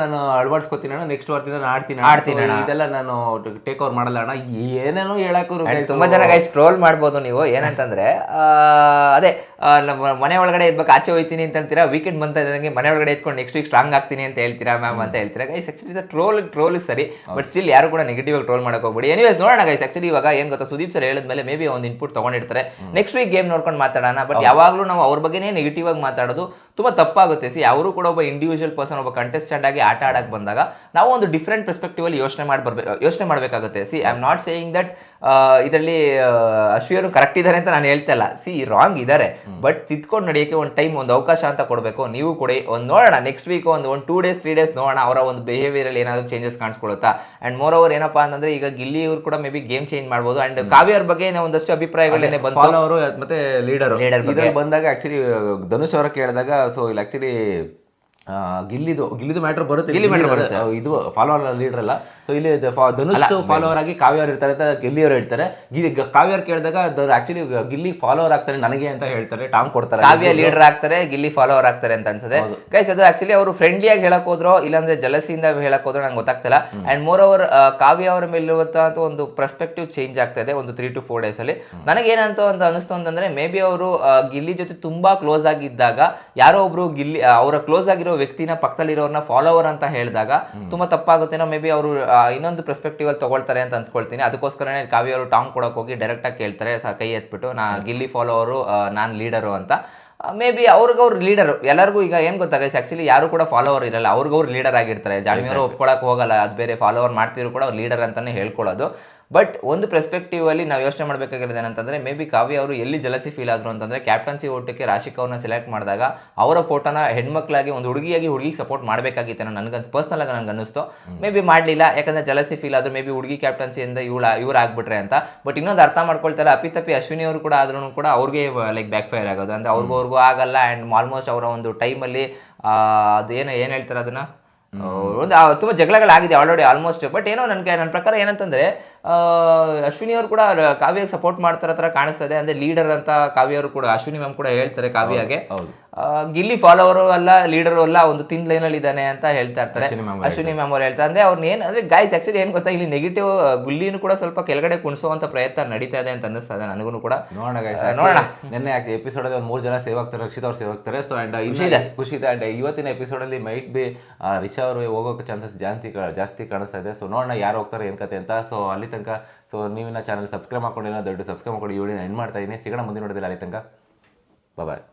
ನಾನು ಅಳವಡಿಸ್ಕೊತೀನಿ ಅಣ್ಣ. ನೆಕ್ಸ್ಟ್ ವಾರದಿಂದ ನಾನು ಆಡ್ತೀನಿ ಆಡ್ತೀನಿ. ಇದೆಲ್ಲ ನಾನು ಟೇಕ್ ಓವರ್ ಮಾಡಲ್ಲ ಅಣ್ಣ. ಏನೇನೋ ಹೇಳಕ್ಕೂ ತುಂಬಾ ಜನ ಗೈಸ್ ಟ್ರೋಲ್ ಮಾಡ್ಬೋದು ನೀವು. ಏನಂತಂದ್ರೆ ಅದೇ ನಮ್ಮ ಮನೆ ಒಳಗಡೆ ಇದ್ಬೇಕು ಆಚೆ ಹೋಯ್ತೀನಿ ಅಂತ ಅಂತೀರಾ? ವೀಕೆಂಡ್ ಬಂತ ಇದ್ದಂಗೆ ಮನೆ ಒಳಗಡೆ ಇಟ್ಕೊಂಡು ನೆಕ್ಸ್ಟ್ ವೀಕ್ ಸ್ಟ್ರಾಂಗ್ ಆಗ್ತೀನಿ ಅಂತ ಹೇಳ್ತೀರಾ ಮ್ಯಾಮ್ ಅಂತ ಹೇಳ್ತೀರಾ? ಗೈಸ್ ಆಕ್ಚುಲಿ ಟ್ರೋಲ್ ಟ್ರೋಲ್ ಸರಿ. ಬಟ್ ಸ್ಟಿಲ್ ಯಾರು ಕೂಡ ನೆಗೆಟಿವ್ ಆಗಿ ಟ್ರೋಲ್ ಮಾಡಕ್ ಹೋಗ್ಬೇಡಿ. ಎನಿವೇಸ್ ನೋಡೋಣ ಗೈಸ್ ಆಕ್ಚುಲಿ ಇವಾಗ ಏನ್ ಗೊತ್ತಾ? ಸುದೀಪ್ ಸರ್ ಹೇಳಿದ್ಮೇಲೆ ಮೇ ಬಿ ಒಂದು ಇನ್ಪುಟ್ ತಗೊಂಡಿರ್ತಾರೆ. ನೆಕ್ಸ್ಟ್ ವೀಕ್ ಗೇಮ್ ನೋಡ್ಕೊಂಡು ಮಾತಾಡೋಣ ಬಟ್ ಯಾವಾಗಲೂ ನಾವು ಅವ್ರ ಬಗ್ಗೆನೇ ನೆಗೆಟಿವ್ ಆಗಿ ಮಾತಾಡೋದು ತುಂಬಾ ತಪ್ಪಾಗುತ್ತೆ. ಸಿ ಅವರು ಕೂಡ ಒಬ್ಬ ಇಂಡಿವಿಜುವಲ್ ಪರ್ಸನ್ ಒಬ್ಬ ಕಂಟೆಸ್ಟೆಂಟ್ ಆಗಿ ಆಟ ಆಡಕ್ಕೆ ಬಂದಾಗ ನಾವು ಒಂದು ಡಿಫ್ರೆಂಟ್ ಪರ್ಸ್ಪೆಕ್ಟಿವ್ ಅಲ್ಲಿ ಯೋಚನೆ ಮಾಡಿ ಬರ್ಬೇಕು ಯೋಚನೆ ಮಾಡಬೇಕಾಗುತ್ತೆ. See I am not saying that ಇದರಲ್ಲಿ ಅಶ್ವಿಯವರು ಕರೆಕ್ಟ್ ಇದ್ದಾರೆ ಅಂತ ನಾನು ಹೇಳ್ತಾ ಇಲ್ಲ. ಸಿ ರಾಂಗ್ ಇದ್ದಾರೆ. ಬಟ್ ತಿದ್ಕೊಂಡು ನಡೆಯೋಕೆ ಒಂದು ಟೈಮ್ ಒಂದು ಅವಕಾಶ ಅಂತ ಕೊಡಬೇಕು. ನೀವು ಕೊಡಿ ಒಂದು ನೋಡೋಣ ನೆಕ್ಸ್ಟ್ ವೀಕ್ ಒಂದು ಒಂದು ಟೂ ಡೇಸ್ ತ್ರೀ ಡೇಸ್ ನೋಡೋಣ ಅವರ ಒಂದು ಬಿಹೇವಿಯರ್ ಅಲ್ಲಿ ಏನಾದ್ರು ಚೇಂಜಸ್ ಕಾಣಿಸ್ಕೊಳ್ಳುತ್ತಾ? ಆ್ಯಂಡ್ ಮೋರ್ ಓವರ್ ಏನಪ್ಪ ಅಂತಂದ್ರೆ ಈಗ ಗಿಲ್ಲಿ ಇವ್ರು ಕೂಡ ಮೇ ಬಿ ಗೇಮ್ ಚೇಂಜ್ ಮಾಡ್ಬೋದು ಆ್ಯಂಡ್ ಕಾವ್ಯರ ಬಗ್ಗೆ ಏನೋ ಒಂದಷ್ಟು ಅಭಿಪ್ರಾಯಗಳೇನೆ ಬಂದು ಅವರು ಮತ್ತೆ ಲೀಡರ್ ಲೀಡರ್ ಬಂದಾಗ ಆಕ್ಚುಲಿ ಧನುಷ್ ಅವರ ಕೇಳಿದಾಗ ಸೊ ಇಲ್ಲಿ ಆಕ್ಚುಲಿ ಗಿಲ್ಲಿದು ಗಿಲ್ಲಿದು ಮ್ಯಾಟರ್ ಬರುತ್ತೆ. ಗಿಲ್ಲಿ ಮ್ಯಾಟರ್ ಗಿಲ್ಲಿ ಇದು ಫಾಲೋ ಲೀಡರ್ ಅಲ್ಲ. ಸೊ ಇಲ್ಲಿ ಧನುಷ್ ಫಾಲೋವರ್ ಆಗಿ ಕಾವ್ಯ ಅವ್ರು ಇರ್ತಾರೆ ಅಂತ ಗಿಲ್ಲಿ ಅವ್ರು ಹೇಳ್ತಾರೆ. ಗಿಲ್ಲಿ ಗ- ಕಾವ್ಯ ಅವ್ರು ಕೇಳಿದಾಗ ಆಕ್ಚುಲಿ ಗಿಲ್ಲಿ ಫಾಲೋವರ್ ಆಗ್ತಾರೆ ನನಗೆ ಅಂತ ಹೇಳ್ತಾರೆ ಟಾಂಗ್ ಕೊಡ್ತಾರೆ. ಕಾವ್ಯ ಲೀಡರ್ ಆಗ್ತಾರೆ ಗಿಲ್ಲಿ ಫಾಲೋವರ್ ಆಗ್ತಾರೆ ಅಂತ ಅನ್ಸುತ್ತೆ. ಗೈಸ್ ಅದು ಆಕ್ಚುಲಿ ಅವರು ಫ್ರೆಂಡ್ಲಿಯಾಗಿ ಹೇಳಕ್ ಹೋದ್ರೋ ಇಲ್ಲಾಂದ್ರೆ ಜಲಸಿಯಿಂದ ಹೇಳಕ್ ಹೋದ್ರೋ ನಂಗೆ ಗೊತ್ತಾಗ್ತಿಲ್ಲ. ಅಂಡ್ ಮೋರ್ ಓವರ್ ಕಾವ್ಯ ಅವರ ಮೇಲಿರುವಂತಹ ಒಂದು ಪರ್ಸ್ಪೆಕ್ಟಿವ್ ಚೇಂಜ್ ಆಗ್ತಾ ಇದೆ ಒಂದು ತ್ರೀ ಟು ಫೋರ್ ಡೇಸ್ ಅಲ್ಲಿ. ನನಗೆ ಏನಂತ ಒಂದು ಅನಿಸ್ತು ಅಂತಂದ್ರೆ ಮೇ ಬಿ ಅವರು ಗಿಲ್ಲಿ ಜೊತೆ ತುಂಬಾ ಕ್ಲೋಸ್ ಆಗಿದ್ದಾಗ ಯಾರೋ ಒಬ್ರು ಗಿಲ್ಲಿ ಅವರ ಕ್ಲೋಸ್ ಆಗಿರೋ ವ್ಯಕ್ತಿನ ಪಕ್ಕದಲ್ಲಿರೋರ್ನ ಫಾಲೋವರ್ ಅಂತ ಹೇಳಿದಾಗ ತುಂಬಾ ತಪ್ಪಾಗುತ್ತೇನೋ ಮೇ ಬಿ ಅವರು ಇನ್ನೊಂದು ಪರ್ಸ್ಪೆಕ್ಟಿವ್ ಅಲ್ಲಿ ತಗೊಳ್ತಾರೆ ಅಂತ ಅನ್ಸ್ಕೊಳ್ತೀನಿ. ಅದಕ್ಕೋಸ್ಕರನೇ ಕಾವ್ಯ ಅವರು ಟಾಂಗ್ ಕೊಡಕ್ ಹೋಗಿ ಡೈರೆಕ್ಟ್ ಆಗಿ ಕೇಳ್ತಾರೆ ಕೈ ಎತ್ಬಿಟ್ಟು ನಾ ಗಿಲ್ಲಿ ಫಾಲೋವರು ನಾನು ಲೀಡರು ಅಂತ. ಮೇ ಬಿ ಅವ್ರಿಗವ್ರು ಲೀಡರ್ ಎಲ್ಲರಿಗೂ ಈಗ ಏನ್ ಗೊತ್ತಾಗ ಆಕ್ಚುಲಿ ಯಾರು ಕೂಡ ಫಾಲೋವರ್ ಇರಲ್ಲ. ಅವ್ರಿಗವ್ರು ಲೀಡರ್ ಆಗಿರ್ತಾರೆ. ಜಾಣ್ಮಿಯವರು ಒಪ್ಕೊಳಕ್ ಹೋಗಲ್ಲ. ಅದು ಬೇರೆ ಫಾಲೋವರ್ ಮಾಡ್ತಿದ್ರು ಕೂಡ ಅವ್ರು ಲೀಡರ್ ಅಂತಾನೆ ಹೇಳ್ಕೊಳ್ಳೋದು. ಬಟ್ ಒಂದು ಪರ್ಸ್ಪೆಕ್ಟಿವ್ ಅಲ್ಲಿ ನಾವು ಯೋಚನೆ ಮಾಡಬೇಕಾಗಿರೋದು ಏನಂತಂದ್ರೆ ಮೇ ಬಿ ಕಾವ್ಯ ಅವರು ಎಲ್ಲಿ ಜಲಸಿ ಫೀಲ್ ಆದ್ರು ಅಂತಂದ್ರೆ ಕ್ಯಾಪ್ಟನ್ಸಿ ಓಟಕ್ಕೆ ರಾಶಿಕ್ ಅವ್ರನ್ನ ಸೆಲೆಕ್ಟ್ ಮಾಡಿದಾಗ ಅವರ ಫೋಟೋನ ಹೆಣ್ಮಕ್ಳಾಗಿ ಒಂದು ಹುಡುಗಿಯಾಗಿ ಹುಡುಗಿಗೆ ಸಪೋರ್ಟ್ ಮಾಡಬೇಕಾಗಿತ್ತು ನನಗೆ ಪರ್ಸ್ನಲ್ ಆಗಿ ನನಗೆ ಅನಿಸ್ತು ಮೇ ಬಿ ಮಾಡಲಿಲ್ಲ ಯಾಕಂದ್ರೆ ಜಲಸಿ ಫೀಲ್ ಆದ್ರು ಮೇ ಬಿ ಹುಡುಗಿ ಕ್ಯಾಪ್ಟನ್ಸಿಯಿಂದ ಇವಳ ಇವ್ರು ಆಗ್ಬಿಟ್ರೆ ಅಂತ. ಬಟ್ ಇನ್ನೊಂದು ಅರ್ಥ ಮಾಡ್ಕೊಳ್ತಾರೆ ಅಪಿತಪ್ಪಿ ಅಶ್ವಿನಿ ಅವರು ಕೂಡ ಆದ್ರೂ ಕೂಡ ಅವ್ರಿಗೆ ಲೈಕ್ ಬ್ಯಾಕ್ ಫೈರ್ ಆಗೋದು. ಅಂದ್ರೆ ಅವ್ರಿಗೂ ಅವ್ರಿಗೂ ಆಗಲ್ಲ ಆ್ಯಂಡ್ ಆಲ್ಮೋಸ್ಟ್ ಅವರ ಒಂದು ಟೈಮಲ್ಲಿ ಅದೇನು ಏನು ಹೇಳ್ತಾರೆ ಅದನ್ನ? ಒಂದು ತುಂಬ ಜಗಳಗಳಾಗಿದೆ ಆಲ್ರೆಡಿ ಆಲ್ಮೋಸ್ಟ್ ಬಟ್ ಏನೋ ನನಗೆ ನನ್ನ ಪ್ರಕಾರ ಏನಂತಂದ್ರೆ ಅಶ್ವಿನಿ ಅವರು ಕೂಡ ಕಾವ್ಯಗೆ ಸಪೋರ್ಟ್ ಮಾಡ್ತಾರ ತರ ಕಾಣಿಸ್ತದೆ. ಅಂದ್ರೆ ಲೀಡರ್ ಅಂತ ಕಾವ್ಯ ಅವರು ಕೂಡ ಅಶ್ವಿನಿ ಮ್ಯಾಮ್ ಕೂಡ ಹೇಳ್ತಾರೆ ಕಾವ್ಯಗೆ. ಗಿಲ್ಲಿ ಫಾಲೋವರು ಅಲ್ಲ ಲೀಡರ್ ಅಲ್ಲ ಒಂದು ತಿನ್ ಲೈನ್ ಅಲ್ಲಿ ಇದ್ದಾನೆ ಅಂತ ಹೇಳ್ತಾ ಇರ್ತಾರೆ. ಅಶ್ವಿನಿ ಮ್ಯಾಮ್ ಅವ್ರು ಹೇಳ್ತಾರೆ. ಅಂದ್ರೆ ಅವ್ರನ್ನ ಏನ್ ಅಂದ್ರೆ ಗಾಯ್ಸ್ ಆಕ್ಚುಲಿ ಏನ್ ಗೊತ್ತಾ ಇಲ್ಲಿ ನೆಗೆಟಿವ್ ಗುಲ್ಲಿನೂ ಕೂಡ ಸ್ವಲ್ಪ ಕೆಳಗಡೆ ಕುಣಿಸುವಂತ ಪ್ರಯತ್ನ ನಡೀತಾ ಇದೆ ಅಂತ ಅನ್ನಿಸ್ತಾ ಇದೆ ನನಗೂ ಕೂಡ. ನೋಡೋಣ ನೋಡೋಣ. ನಿನ್ನೆ ಎಪಿಸೋಡ್ ಅಲ್ಲಿ ಒಂದು ಮೂರು ಜನ ಸೇವ್ ಆಗ್ತಾರೆ ರಕ್ಷಿತ್ ಅವ್ರು ಸೇವ್ ಆಗ್ತಾರೆ. ಸೊ ಅಂಡ್ ಖುಷಿ ಇದೆ. ಖುಷಿ ಇದೆ. ಅಂಡ್ ಇವತ್ತಿನ ಎಪಿಸೋಡ್ ಅಲ್ಲಿ ಮೈಟ್ ಬಿ ರಿಷಾ ಅವರು ಹೋಗೋಕೆ ಚಾನ್ಸಸ್ ಜಾಸ್ತಿ ಜಾಸ್ತಿ ಕಾಣಿಸ್ತಾ ಇದೆ. ಸೊ ನೋಡೋಣ ಯಾರು ಹೋಗ್ತಾರೆ ಏನ್ ಕತೆ ಅಂತ. ಸೊ ಅಲ್ಲಿ ತನಕ ಸೊ ನೀವಿನ ಚಾನಲ್ ಸಬ್ಸ್ಕ್ರೈಬ್ ಮಾಡ್ಕೊಂಡಿಲ್ಲ, ದೊಡ್ಡ ಸಬ್ಸ್ಕ್ರೈಬ್ ಮಾಡ್ಕೊಂಡು ಈ ಎಂಡ್ ಮಾಡ್ತಾ ಇದೀನಿ. ಸಿಗೋಣ ಮುಂದಿನ ನೋಡೋದಿಲ್ಲ ಅಲ್ಲಿ ತನಕ ಬಾಯ್